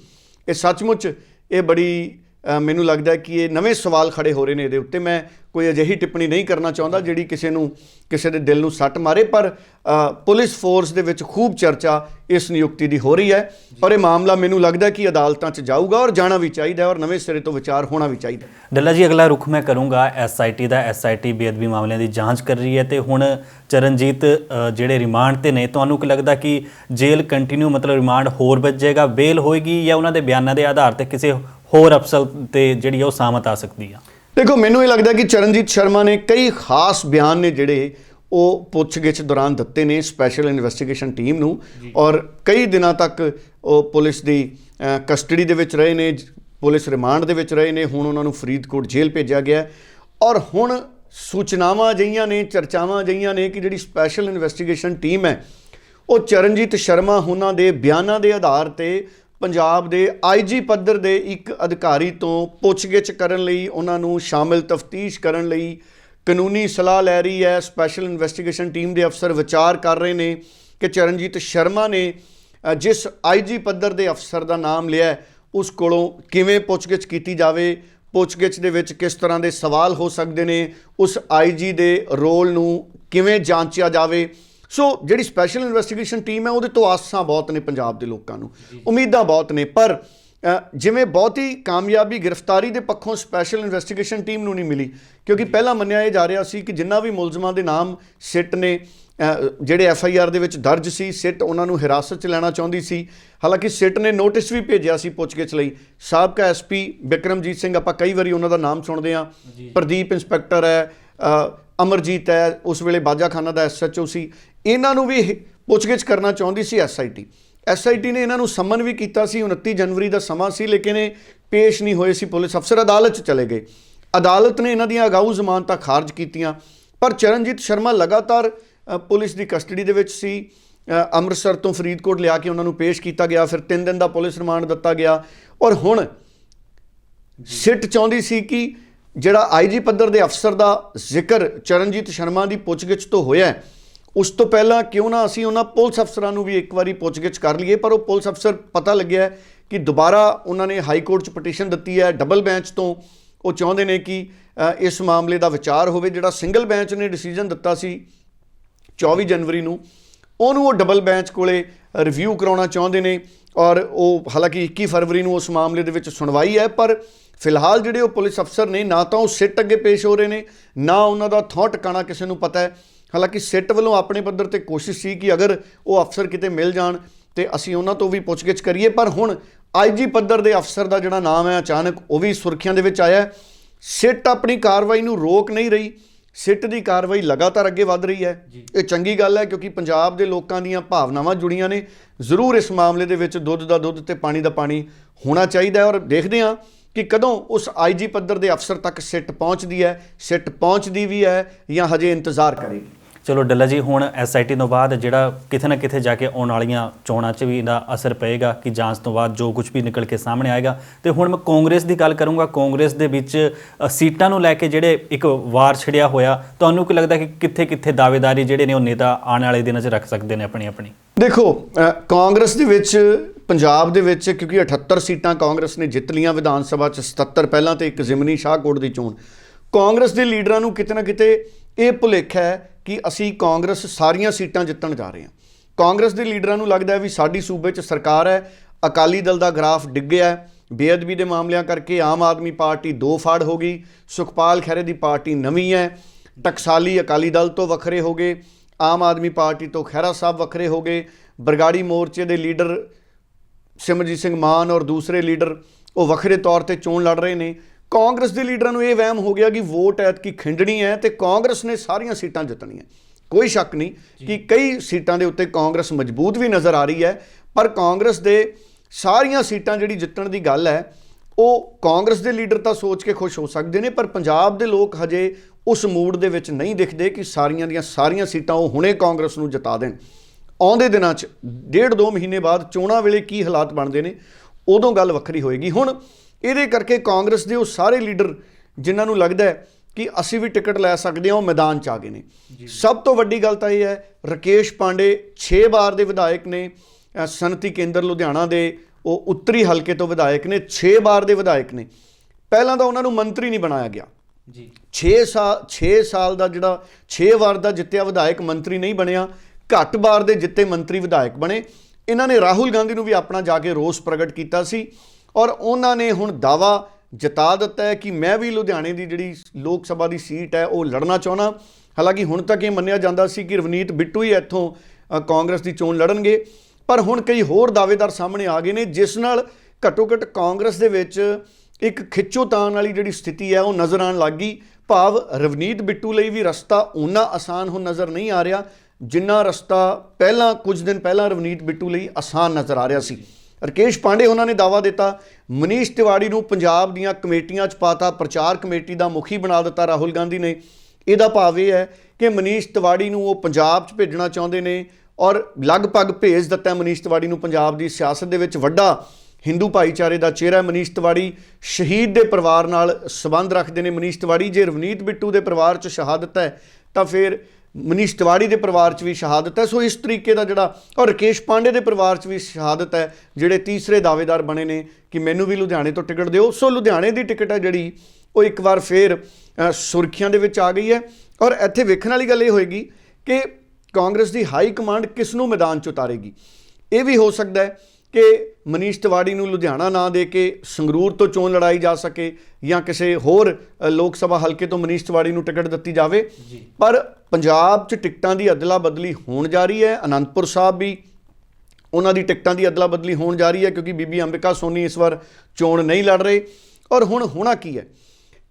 ਇਹ ਸੱਚਮੁੱਚ ਇਹ ਬੜੀ ਮੈਨੂੰ ਲੱਗਦਾ ਕਿ ਇਹ ਨਵੇਂ ਸਵਾਲ ਖੜੇ ਹੋ ਰਹੇ ਨੇ ਇਹਦੇ ਉੱਤੇ। ਮੈਂ ਕੋਈ ਅਜਿਹੀ ਟਿੱਪਣੀ ਨਹੀਂ ਕਰਨਾ ਚਾਹੁੰਦਾ ਜਿਹੜੀ ਕਿਸੇ ਨੂੰ, ਕਿਸੇ ਦੇ ਦਿਲ ਨੂੰ ਸੱਟ ਮਾਰੇ, ਪਰ ਪੁਲਿਸ ਫੋਰਸ ਦੇ ਵਿੱਚ ਖੂਬ ਚਰਚਾ ਇਸ ਨਿਯੁਕਤੀ ਦੀ ਹੋ ਰਹੀ ਹੈ ਔਰ ਇਹ ਮਾਮਲਾ ਮੈਨੂੰ ਲੱਗਦਾ ਕਿ ਅਦਾਲਤਾਂ 'ਚ ਜਾਊਗਾ ਔਰ ਜਾਣਾ ਵੀ ਚਾਹੀਦਾ ਔਰ ਨਵੇਂ ਸਿਰੇ ਤੋਂ ਵਿਚਾਰ ਹੋਣਾ ਵੀ ਚਾਹੀਦਾ ਹੈ। ਡੱਲਾ ਜੀ, ਅਗਲਾ ਰੁਖ ਮੈਂ ਕਰੂੰਗਾ ਐਸਆਈਟੀ ਦਾ। ਐਸਆਈਟੀ ਬੇਅਦਬੀ ਮਾਮਲਿਆਂ ਦੀ ਜਾਂਚ ਕਰ ਰਹੀ ਹੈ ਤੇ ਹੁਣ ਚਰਨਜੀਤ ਜਿਹੜੇ ਰਿਮਾਂਡ ਤੇ ਨੇ, ਤੁਹਾਨੂੰ ਕੀ ਲੱਗਦਾ ਕਿ ਜੇਲ੍ਹ ਕੰਟੀਨਿਊ ਮਤਲਬ ਰਿਮਾਂਡ ਹੋਰ ਵੱਜੇਗਾ, ਬੇਲ ਹੋਏਗੀ ਜਾਂ ਉਹਨਾਂ ਦੇ ਬਿਆਨਾਂ ਦੇ ਆਧਾਰ ਤੇ ਕਿਸੇ ਹੋਰ ਅਫਸਰ ਤੇ ਜਿਹੜੀ ਆ ਉਹ ਸਾਮਤ ਆ ਸਕਦੀ ਆ ਦੇਖੋ ਮੈਨੂੰ ਇਹ ਲੱਗਦਾ ਕਿ ਚਰਨਜੀਤ ਸ਼ਰਮਾ ਨੇ ਕਈ ਖਾਸ ਬਿਆਨ ਨੇ ਜਿਹੜੇ ਉਹ ਪੁੱਛਗਿੱਛ ਦੌਰਾਨ ਦਿੱਤੇ ਨੇ ਸਪੈਸ਼ਲ ਇਨਵੈਸਟੀਗੇਸ਼ਨ ਟੀਮ ਨੂੰ ਔਰ ਕਈ ਦਿਨਾਂ ਤੱਕ ਉਹ ਪੁਲਿਸ ਦੀ ਕਸਟਡੀ ਦੇ ਵਿੱਚ ਰਹੇ ਨੇ ਪੁਲਿਸ ਰਿਮਾਂਡ ਦੇ ਵਿੱਚ ਰਹੇ ਨੇ ਹੁਣ ਉਹਨਾਂ ਨੂੰ ਫਰੀਦਕੋਟ ਜੇਲ੍ਹ ਭੇਜਿਆ ਗਿਆ। ਔਰ ਹੁਣ ਸੂਚਨਾਵਾਂ ਅਜਿਹੀਆਂ ਨੇ ਚਰਚਾਵਾਂ ਅਜਿਹੀਆਂ ਨੇ ਕਿ ਜਿਹੜੀ ਸਪੈਸ਼ਲ ਇਨਵੈਸਟੀਗੇਸ਼ਨ ਟੀਮ ਹੈ ਉਹ ਚਰਨਜੀਤ ਸ਼ਰਮਾ ਉਹਨਾਂ ਦੇ ਬਿਆਨਾਂ ਦੇ ਆਧਾਰ ਤੇ ਪੰਜਾਬ ਦੇ ਆਈਜੀ ਪੱਧਰ ਦੇ ਇੱਕ ਅਧਿਕਾਰੀ ਤੋਂ ਪੁੱਛਗਿੱਛ ਕਰਨ ਲਈ ਉਹਨਾਂ ਨੂੰ ਸ਼ਾਮਿਲ ਤਫਤੀਸ਼ ਕਰਨ ਲਈ ਕਾਨੂੰਨੀ ਸਲਾਹ ਲੈ ਰਹੀ ਹੈ। ਸਪੈਸ਼ਲ ਇਨਵੈਸਟੀਗੇਸ਼ਨ ਟੀਮ ਦੇ ਅਫਸਰ ਵਿਚਾਰ ਕਰ ਰਹੇ ਨੇ ਕਿ ਚਰਨਜੀਤ ਸ਼ਰਮਾ ਨੇ ਅ, ਜਿਸ ਆਈਜੀ ਪੱਧਰ ਦੇ ਅਫਸਰ ਦਾ ਨਾਮ ਲਿਆ ਉਸ ਕੋਲੋਂ ਕਿਵੇਂ ਪੁੱਛਗਿੱਛ ਕੀਤੀ ਜਾਵੇ ਪੁੱਛਗਿੱਛ ਦੇ ਵਿੱਚ ਕਿਸ ਤਰ੍ਹਾਂ ਦੇ ਸਵਾਲ ਹੋ ਸਕਦੇ ਨੇ ਉਸ ਆਈਜੀ ਦੇ ਰੋਲ ਨੂੰ ਕਿਵੇਂ ਜਾਂਚਿਆ ਜਾਵੇ ਸੋ ਜਿਹੜੀ ਸਪੈਸ਼ਲ ਇਨਵੈਸਟੀਗੇਸ਼ਨ ਟੀਮ ਹੈ ਉਹਦੇ ਤੋਂ ਆਸਾਂ ਬਹੁਤ ਨੇ ਪੰਜਾਬ ਦੇ ਲੋਕਾਂ ਨੂੰ। ਉਮੀਦਾਂ ਬਹੁਤ ਨੇ ਪਰ ਜਿਵੇਂ ਬਹੁਤੀ ਕਾਮਯਾਬੀ ਗ੍ਰਿਫਤਾਰੀ ਦੇ ਪੱਖੋਂ ਸਪੈਸ਼ਲ ਇਨਵੈਸਟੀਗੇਸ਼ਨ ਟੀਮ ਨੂੰ ਨਹੀਂ ਮਿਲੀ ਕਿਉਂਕਿ ਪਹਿਲਾਂ ਮੰਨਿਆ ਇਹ ਜਾ ਰਿਹਾ ਸੀ ਕਿ ਜਿੰਨਾ ਵੀ ਮੁਲਜ਼ਮਾਂ ਦੇ ਨਾਮ ਸਿੱਟ ਨੇ ਜਿਹੜੇ ਐਫ ਆਈ ਆਰ ਦੇ ਵਿੱਚ ਦਰਜ ਸੀ ਸਿੱਟ ਉਹਨਾਂ ਨੂੰ ਹਿਰਾਸਤ 'ਚ ਲੈਣਾ ਚਾਹੁੰਦੀ ਸੀ। ਹਾਲਾਂਕਿ ਸਿੱਟ ਨੇ ਨੋਟਿਸ ਵੀ ਭੇਜਿਆ ਸੀ ਪੁੱਛਗਿੱਛ ਲਈ। ਸਾਬਕਾ ਐਸਪੀ ਬਿਕਰਮਜੀਤ ਸਿੰਘ ਆਪਾਂ ਕਈ ਵਾਰੀ ਉਹਨਾਂ ਦਾ ਨਾਮ ਸੁਣਦੇ ਆ ਪ੍ਰਦੀਪ ਇੰਸਪੈਕਟਰ ਹੈ ਅਮਰਜੀਤ ਹੈ ਉਸ ਵੇਲੇ ਬਾਜਾਖਾਨਾ ਦਾ ਐਸਐਚਓ ਸੀ। ਇਹਨਾਂ ਨੂੰ ਵੀ ਪੁੱਛਗਿੱਛ ਕਰਨਾ ਚਾਹੁੰਦੀ ਸੀ ਐਸਆਈਟੀ ਐਸਆਈਟੀ ਨੇ ਇਹਨਾਂ ਨੂੰ ਸਮਨ ਵੀ ਕੀਤਾ ਸੀ 29 ਜਨਵਰੀ ਦਾ ਸਮਾਂ ਸੀ ਲੇਕਿਨ ਇਹ ਪੇਸ਼ ਨਹੀਂ ਹੋਏ ਸੀ ਪੁਲਿਸ ਅਫਸਰ। ਅਦਾਲਤ 'ਚ ਚਲੇ ਗਏ। ਅਦਾਲਤ ਨੇ ਇਹਨਾਂ ਦੀਆਂ ਅਗਾਊ ਜ਼ਮਾਨਤਾਂ ਖਾਰਜ ਕੀਤੀਆਂ ਪਰ ਚਰਨਜੀਤ ਸ਼ਰਮਾ ਲਗਾਤਾਰ ਪੁਲਿਸ ਦੀ ਕਸਟਡੀ ਦੇ ਵਿੱਚ ਸੀ। ਅੰਮ੍ਰਿਤਸਰ ਤੋਂ ਫਰੀਦਕੋਟ ਲਿਆ ਕੇ ਉਹਨਾਂ ਨੂੰ ਪੇਸ਼ ਕੀਤਾ ਗਿਆ ਫਿਰ 3 ਦਿਨ ਦਾ ਪੁਲਿਸ ਰਿਮਾਂਡ ਦਿੱਤਾ ਗਿਆ। ਔਰ ਹੁਣ ਸਿੱਟ ਚਾਹੁੰਦੀ ਸੀ ਕਿ ਜਿਹੜਾ ਆਈਜੀ ਪੱਧਰ ਦੇ ਅਫਸਰ ਦਾ ਜ਼ਿਕਰ ਚਰਨਜੀਤ ਸ਼ਰਮਾ ਦੀ ਪੁੱਛਗਿੱਛ ਤੋਂ ਹੋਇਆ ਹੈ, ਉਸ ਤੋਂ ਪਹਿਲਾਂ ਕਿਉਂ ਨਾ ਅਸੀਂ ਉਹਨਾਂ ਪੁਲਿਸ ਅਫਸਰਾਂ ਨੂੰ ਵੀ ਇੱਕ ਵਾਰੀ ਪੁੱਛਗਿੱਛ ਕਰ ਲਈਏ, ਪਰ ਉਹ ਪੁਲਿਸ ਅਫਸਰ ਪਤਾ ਲੱਗਿਆ ਕਿ ਦੁਬਾਰਾ ਉਹਨਾਂ ਨੇ ਹਾਈ ਕੋਰਟ 'ਚ ਪਟੀਸ਼ਨ ਦਿੱਤੀ ਹੈ, ਡਬਲ ਬੈਂਚ ਤੋਂ। ਉਹ ਚਾਹੁੰਦੇ ਨੇ ਕਿ ਇਸ ਮਾਮਲੇ ਦਾ ਵਿਚਾਰ ਹੋਵੇ, ਜਿਹੜਾ ਸਿੰਗਲ ਬੈਂਚ ਨੇ ਡਿਸੀਜਨ ਦਿੱਤਾ ਸੀ 24 ਜਨਵਰੀ ਨੂੰ। ਉਹਨੂੰ ਉਹ ਡਬਲ ਬੈਂਚ ਕੋਲੇ ਰਿਵਿਊ ਕਰਾਉਣਾ ਚਾਹੁੰਦੇ ਨੇ ਔਰ ਉਹ ਹਾਲਾਂਕਿ 21 ਫਰਵਰੀ ਨੂੰ ਉਸ ਮਾਮਲੇ ਦੇ ਵਿੱਚ ਸੁਣਵਾਈ ਹੈ, ਪਰ ਫਿਲਹਾਲ ਜਿਹੜੇ ਉਹ ਪੁਲਿਸ ਅਫਸਰ ਨੇ, ਨਾ ਤਾਂ ਉਹ ਸਿੱਟ ਅੱਗੇ ਪੇਸ਼ ਹੋ ਰਹੇ ਨੇ, ਨਾ ਉਹਨਾਂ ਦਾ ਥਾਂ ਟਿਕਾਣਾ ਕਿਸੇ ਨੂੰ ਪਤਾ ਹੈ। ਹਾਲਾਂਕਿ ਸਿੱਟ ਵੱਲੋਂ ਆਪਣੇ ਪੱਧਰ ਤੇ ਕੋਸ਼ਿਸ਼ ਸੀ ਕਿ ਅਗਰ ਉਹ ਅਫਸਰ ਕਿਤੇ ਮਿਲ ਜਾਣ ਤੇ ਅਸੀਂ ਉਹਨਾਂ ਤੋਂ ਵੀ ਪੁੱਛਗਿੱਛ ਕਰੀਏ ਪਰ ਹੁਣ ਆਈਜੀ ਪੱਧਰ ਦੇ ਅਫਸਰ ਦਾ ਜਿਹੜਾ ਨਾਮ ਹੈ ਅਚਾਨਕ ਉਹ ਵੀ ਸੁਰਖੀਆਂ ਦੇ ਵਿੱਚ ਆਇਆ। ਸਿੱਟ ਆਪਣੀ ਕਾਰਵਾਈ ਨੂੰ ਰੋਕ ਨਹੀਂ ਰਹੀ। ਸਿੱਟ ਦੀ ਕਾਰਵਾਈ ਲਗਾਤਾਰ ਅੱਗੇ ਵਧ ਰਹੀ ਹੈ। ਇਹ ਚੰਗੀ ਗੱਲ ਹੈ ਕਿਉਂਕਿ ਪੰਜਾਬ ਦੇ ਲੋਕਾਂ ਦੀਆਂ ਭਾਵਨਾਵਾਂ ਜੁੜੀਆਂ ਨੇ। ਜ਼ਰੂਰ ਇਸ ਮਾਮਲੇ ਦੇ ਵਿੱਚ ਦੁੱਧ ਦਾ ਦੁੱਧ ਤੇ ਪਾਣੀ ਦਾ ਪਾਣੀ ਹੋਣਾ ਚਾਹੀਦਾ ਹੈ ਔਰ ਦੇਖਦੇ ਹਾਂ ਕਿ ਕਦੋਂ ਉਸ ਆਈਜੀ ਪੱਧਰ ਦੇ ਅਫਸਰ ਤੱਕ ਸਿੱਟ ਪਹੁੰਚਦੀ ਹੈ ਸਿੱਟ ਪਹੁੰਚਦੀ ਵੀ ਹੈ ਜਾਂ ਹਜੇ ਇੰਤਜ਼ਾਰ ਕਰੇਗੀ। ਚਲੋ ਡੱਲਾ ਜੀ ਹੁਣ ਐਸਆਈਟੀ ਤੋਂ ਬਾਅਦ ਜਿਹੜਾ ਕਿਤੇ ਨਾ ਕਿਤੇ ਜਾ ਕੇ ਆਉਣ ਵਾਲੀਆਂ ਚੋਣਾਂ 'ਚ ਵੀ ਇਹਦਾ ਅਸਰ ਪਏਗਾ ਕਿ ਜਾਂਚ ਤੋਂ ਬਾਅਦ ਜੋ ਕੁਝ ਵੀ ਨਿਕਲ ਕੇ ਸਾਹਮਣੇ ਆਏਗਾ। ਤੇ ਹੁਣ ਮੈਂ ਕਾਂਗਰਸ ਦੀ ਗੱਲ ਕਰੂੰਗਾ ਕਾਂਗਰਸ ਦੇ ਵਿੱਚ ਅ, ਸੀਟਾਂ ਨੂੰ ਲੈ ਕੇ ਜਿਹੜੇ ਇੱਕ ਵਾਰ ਛਿੜਿਆ ਹੋਇਆ ਤੁਹਾਨੂੰ ਕੀ ਲੱਗਦਾ ਕਿ ਕਿੱਥੇ ਕਿੱਥੇ ਦਾਅਵੇਦਾਰੀ ਜਿਹੜੇ ਨੇ ਉਹ ਨੇਤਾ ਆਉਣ ਵਾਲੇ ਦਿਨਾਂ 'ਚ ਰੱਖ ਸਕਦੇ ਨੇ ਆਪਣੀ ਆਪਣੀ ਦੇਖੋ ਅ, ਕਾਂਗਰਸ ਦੇ ਵਿੱਚ ਪੰਜਾਬ ਦੇ ਵਿੱਚ ਕਿਉਂਕਿ 78 ਸੀਟਾਂ ਕਾਂਗਰਸ ਨੇ ਜਿੱਤ ਲੀਆਂ ਵਿਧਾਨ ਸਭਾ ਚ 77 ਪਹਿਲਾਂ ਤੇ ਇੱਕ ਜ਼ਿਮਨੀ ਸ਼ਾਹਕੋਟ ਦੀ ਚੋਣ। ਕਾਂਗਰਸ ਦੇ ਲੀਡਰਾਂ ਨੂੰ ਕਿਤੇ ਨਾ ਕਿਤੇ ਇਹ ਭੁਲੇਖਾ ਹੈ ਕਿ ਅਸੀਂ ਕਾਂਗਰਸ ਸਾਰੀਆਂ ਸੀਟਾਂ ਜਿੱਤਣ ਜਾ ਰਹੇ ਹਾਂ। ਕਾਂਗਰਸ ਦੇ ਲੀਡਰਾਂ ਨੂੰ ਲੱਗਦਾ ਹੈ ਵੀ ਸਾਡੀ ਸੂਬੇ 'ਚ ਸਰਕਾਰ ਹੈ, ਅਕਾਲੀ ਦਲ ਦਾ ਗ੍ਰਾਫ ਡਿੱਗਿਆ ਹੈ, ਬੇਅਦਬੀ ਦੇ ਮਾਮਲਿਆਂ ਕਰਕੇ ਆਮ ਆਦਮੀ ਪਾਰਟੀ ਦੋ ਫਾੜ ਹੋ ਗਈ, ਸੁਖਪਾਲ ਖਹਿਰੇ ਦੀ ਪਾਰਟੀ ਨਵੀਂ ਹੈ, ਟਕਸਾਲੀ ਅਕਾਲੀ ਦਲ ਤੋਂ ਵੱਖਰੇ ਹੋ ਗਏ, ਆਮ ਆਦਮੀ ਪਾਰਟੀ ਤੋਂ ਖਹਿਰਾ ਸਾਹਿਬ ਵੱਖਰੇ ਹੋ ਗਏ, ਬਰਗਾੜੀ ਮੋਰਚੇ ਦੇ ਲੀਡਰ ਸਿਮਰਜੀਤ ਸਿੰਘ ਮਾਨ ਔਰ ਦੂਸਰੇ ਲੀਡਰ ਉਹ ਵੱਖਰੇ ਤੌਰ ਤੇ ਚੋਣ ਲੜ ਰਹੇ ਨੇ। ਕਾਂਗਰਸ ਦੇ ਲੀਡਰਾਂ ਨੂੰ ਇਹ ਵਹਿਮ ਹੋ ਗਿਆ ਕਿ ਵੋਟ ਐਤਕੀ ਖਿੰਡਣੀ ਹੈ ਤੇ ਕਾਂਗਰਸ ਨੇ ਸਾਰੀਆਂ ਸੀਟਾਂ ਜਿੱਤਣੀਆਂ। ਕੋਈ ਸ਼ੱਕ ਨਹੀਂ ਕਿ ਕਈ ਸੀਟਾਂ ਦੇ ਉੱਤੇ ਕਾਂਗਰਸ ਮਜ਼ਬੂਤ ਵੀ ਨਜ਼ਰ ਆ ਰਹੀ ਹੈ ਪਰ ਕਾਂਗਰਸ ਦੇ ਸਾਰੀਆਂ ਸੀਟਾਂ ਜਿਹੜੀ ਜਿੱਤਣ ਦੀ ਗੱਲ ਹੈ ਉਹ ਕਾਂਗਰਸ ਦੇ ਲੀਡਰ ਤਾਂ ਸੋਚ ਕੇ ਖੁਸ਼ ਹੋ ਸਕਦੇ ਨੇ ਪਰ ਪੰਜਾਬ ਦੇ ਲੋਕ ਹਜੇ ਉਸ ਮੂਡ ਦੇ ਵਿੱਚ ਨਹੀਂ ਦਿਖਦੇ ਕਿ ਸਾਰੀਆਂ ਦੀਆਂ ਸਾਰੀਆਂ ਸੀਟਾਂ ਉਹ ਹੁਣੇ ਕਾਂਗਰਸ ਨੂੰ ਜਿਤਾ ਦੇਣ। ਆਉਂਦੇ ਦਿਨਾਂ 'ਚ ਡੇਢ ਦੋ ਮਹੀਨੇ ਬਾਅਦ ਚੋਣਾਂ ਵੇਲੇ ਕੀ ਹਾਲਾਤ ਬਣਦੇ ਨੇ ਉਦੋਂ ਗੱਲ ਵੱਖਰੀ ਹੋਏਗੀ। ਹੁਣ ਇਹਦੇ ਕਰਕੇ ਕਾਂਗਰਸ ਦੇ ਉਹ ਸਾਰੇ ਲੀਡਰ ਜਿਨ੍ਹਾਂ ਨੂੰ ਲੱਗਦਾ ਹੈ ਕਿ ਅਸੀਂ ਵੀ ਟਿਕਟ ਲੈ ਸਕਦੇ ਹਾਂ ਉਹ ਮੈਦਾਨ 'ਚ ਆ ਗਏ ਨੇ। ਸਭ ਤੋਂ ਵੱਡੀ ਗੱਲ ਤਾਂ ਇਹ ਹੈ ਰਕੇਸ਼ ਪਾਂਡੇ 6 ਵਾਰ ਦੇ ਵਿਧਾਇਕ ਨੇ ਅ, ਸਨਅਤੀ ਕੇਂਦਰ ਲੁਧਿਆਣਾ ਦੇ ਉਹ ਉੱਤਰੀ ਹਲਕੇ ਤੋਂ ਵਿਧਾਇਕ ਨੇ 6 ਵਾਰ ਦੇ ਵਿਧਾਇਕ ਨੇ। ਪਹਿਲਾਂ ਤਾਂ ਉਹਨਾਂ ਨੂੰ ਮੰਤਰੀ ਨਹੀਂ ਬਣਾਇਆ ਗਿਆ। ਜੀ। 6 ਸਾਲ 6 ਸਾਲ ਦਾ ਜਿਹੜਾ 6 ਵਾਰ ਦਾ ਜਿੱਤਿਆ ਵਿਧਾਇਕ ਮੰਤਰੀ ਨਹੀਂ ਬਣਿਆ ਘੱਟ ਵਾਰ ਦੇ ਜਿੱਤੇ ਮੰਤਰੀ ਵਿਧਾਇਕ ਬਣੇ। ਇਹਨਾਂ ਨੇ ਰਾਹੁਲ ਗਾਂਧੀ ਨੂੰ ਵੀ ਆਪਣਾ ਜਾ ਕੇ ਰੋਸ ਪ੍ਰਗਟ ਕੀਤਾ ਸੀ। ਔਰ ਉਹਨਾਂ ਨੇ ਹੁਣ ਦਾਵਾ ਜਤਾ ਦਿੱਤਾ ਹੈ ਕਿ ਮੈਂ ਵੀ ਲੁਧਿਆਣੇ ਦੀ ਜਿਹੜੀ ਲੋਕ ਸਭਾ ਦੀ ਸੀਟ ਹੈ, ਉਹ ਲੜਨਾ ਚਾਹੁੰਦਾ। ਹਾਲਾਂਕਿ ਹੁਣ ਤੱਕ ਇਹ ਮੰਨਿਆ ਜਾਂਦਾ ਸੀ ਕਿ ਰਵਨੀਤ ਬਿੱਟੂ ਹੀ ਇੱਥੋਂ ਕਾਂਗਰਸ ਦੀ ਚੋਣ ਲੜਨਗੇ। ਪਰ ਹੁਣ ਕਈ ਹੋਰ ਦਾਅਵੇਦਾਰ ਸਾਹਮਣੇ ਆ ਗਏ ਨੇ, ਜਿਸ ਨਾਲ ਘੱਟੋ ਘੱਟ ਕਾਂਗਰਸ ਦੇ ਵਿੱਚ ਇੱਕ ਖਿੱਚੋਤਾਣ ਵਾਲੀ ਜਿਹੜੀ ਸਥਿਤੀ ਹੈ, ਉਹ ਨਜ਼ਰ ਆਉਣ ਲੱਗ ਗਈ। ਭਾਵ ਰਵਨੀਤ ਬਿੱਟੂ ਲਈ ਵੀ ਰਸਤਾ ਉਨਾ ਆਸਾਨ ਹੁਣ ਨਜ਼ਰ ਨਹੀਂ ਆ ਰਿਹਾ, ਜਿੰਨਾ ਰਸਤਾ ਪਹਿਲਾਂ, ਕੁਝ ਦਿਨ ਪਹਿਲਾਂ ਰਵਨੀਤ ਬਿੱਟੂ ਲਈ ਆਸਾਨ ਨਜ਼ਰ ਆ ਰਿਹਾ ਸੀ। ਰਕੇਸ਼ ਪਾਂਡੇ ਉਹਨਾਂ ਨੇ ਦਾਵਾ ਦਿੱਤਾ, ਮਨੀਸ਼ ਤਿਵਾੜੀ ਨੂੰ ਪੰਜਾਬ ਦੀਆਂ ਕਮੇਟੀਆਂ 'ਚ ਪਾਤਾ ਪ੍ਰਚਾਰ, ਕਮੇਟੀ ਦਾ ਮੁਖੀ ਬਣਾ ਦਿੱਤਾ ਰਾਹੁਲ ਗਾਂਧੀ ਨੇ। ਇਹਦਾ ਭਾਵ ਇਹ ਹੈ ਕਿ ਮਨੀਸ਼ ਤਿਵਾੜੀ ਨੂੰ ਉਹ ਪੰਜਾਬ 'ਚ ਭੇਜਣਾ ਚਾਹੁੰਦੇ ਨੇ ਔਰ ਲਗਭਗ ਭੇਜ ਦਿੱਤਾ ਮਨੀਸ਼ ਤਿਵਾੜੀ ਨੂੰ ਪੰਜਾਬ ਦੀ ਸਿਆਸਤ ਦੇ ਵਿੱਚ ਵੱਡਾ ਹਿੰਦੂ ਭਾਈਚਾਰੇ ਦਾ ਚਿਹਰਾ ਮਨੀਸ਼ ਤਿਵਾੜੀ ਸ਼ਹੀਦ ਦੇ ਪਰਿਵਾਰ ਨਾਲ ਸੰਬੰਧ ਰੱਖਦੇ ਨੇ। ਮਨੀਸ਼ ਤਿਵਾੜੀ ਜੇ ਰਵਨੀਤ ਬਿੱਟੂ ਦੇ ਪਰਿਵਾਰ 'ਚ ਸ਼ਹਾਦਤ ਹੈ ਤਾਂ ਫਿਰ ਮਨੀਸ਼ ਤਿਵਾੜੀ ਦੇ ਪਰਿਵਾਰ 'ਚ ਵੀ ਸ਼ਹਾਦਤ ਹੈ। ਸੋ ਇਸ ਤਰੀਕੇ ਦਾ ਜਿਹੜਾ, ਔਰ ਰਕੇਸ਼ ਪਾਂਡੇ ਦੇ ਪਰਿਵਾਰ 'ਚ ਵੀ ਸ਼ਹਾਦਤ ਹੈ, ਜਿਹੜੇ ਤੀਸਰੇ ਦਾਅਵੇਦਾਰ ਬਣੇ ਨੇ ਕਿ ਮੈਨੂੰ ਵੀ ਲੁਧਿਆਣੇ ਤੋਂ ਟਿਕਟ ਦਿਓ। ਸੋ ਲੁਧਿਆਣੇ ਦੀ ਟਿਕਟ ਹੈ ਜਿਹੜੀ, ਉਹ ਇੱਕ ਵਾਰ ਫੇਰ ਸੁਰਖੀਆਂ ਦੇ ਵਿੱਚ ਆ ਗਈ ਹੈ। ਔਰ ਇੱਥੇ ਵੇਖਣ ਵਾਲੀ ਗੱਲ ਇਹ ਹੋਏਗੀ ਕਿ ਕਾਂਗਰਸ ਦੀ ਹਾਈ ਕਮਾਂਡ ਕਿਸ ਨੂੰ ਮੈਦਾਨ 'ਚ ਉਤਾਰੇਗੀ? ਇਹ ਵੀ ਹੋ ਸਕਦਾ ਹੈ ਕਿ ਮਨੀਸ਼ ਤਿਵਾੜੀ ਨੂੰ ਲੁਧਿਆਣਾ ਨਾ ਦੇ ਕੇ ਸੰਗਰੂਰ ਤੋਂ ਚੋਣ ਲੜਾਈ ਜਾ ਸਕੇ ਜਾਂ ਕਿਸੇ ਹੋਰ ਲੋਕ ਸਭਾ ਹਲਕੇ ਤੋਂ ਮਨੀਸ਼ ਤਿਵਾੜੀ ਨੂੰ ਟਿਕਟ ਦਿੱਤੀ ਜਾਵੇ। ਪਰ ਪੰਜਾਬ 'ਚ ਟਿਕਟਾਂ ਦੀ ਅਦਲਾ ਬਦਲੀ ਹੋਣ ਜਾ ਰਹੀ ਹੈ ਅਨੰਦਪੁਰ ਸਾਹਿਬ ਵੀ ਉਹਨਾਂ ਦੀ ਟਿਕਟਾਂ ਦੀ ਅਦਲਾ ਬਦਲੀ ਹੋਣ ਜਾ ਰਹੀ ਹੈ ਕਿਉਂਕਿ ਬੀਬੀ ਅੰਬਿਕਾ ਸੋਨੀ ਇਸ ਵਾਰ ਚੋਣ ਨਹੀਂ ਲੜ ਰਹੇ। ਔਰ ਹੁਣ ਹੋਣਾ ਕੀ ਹੈ?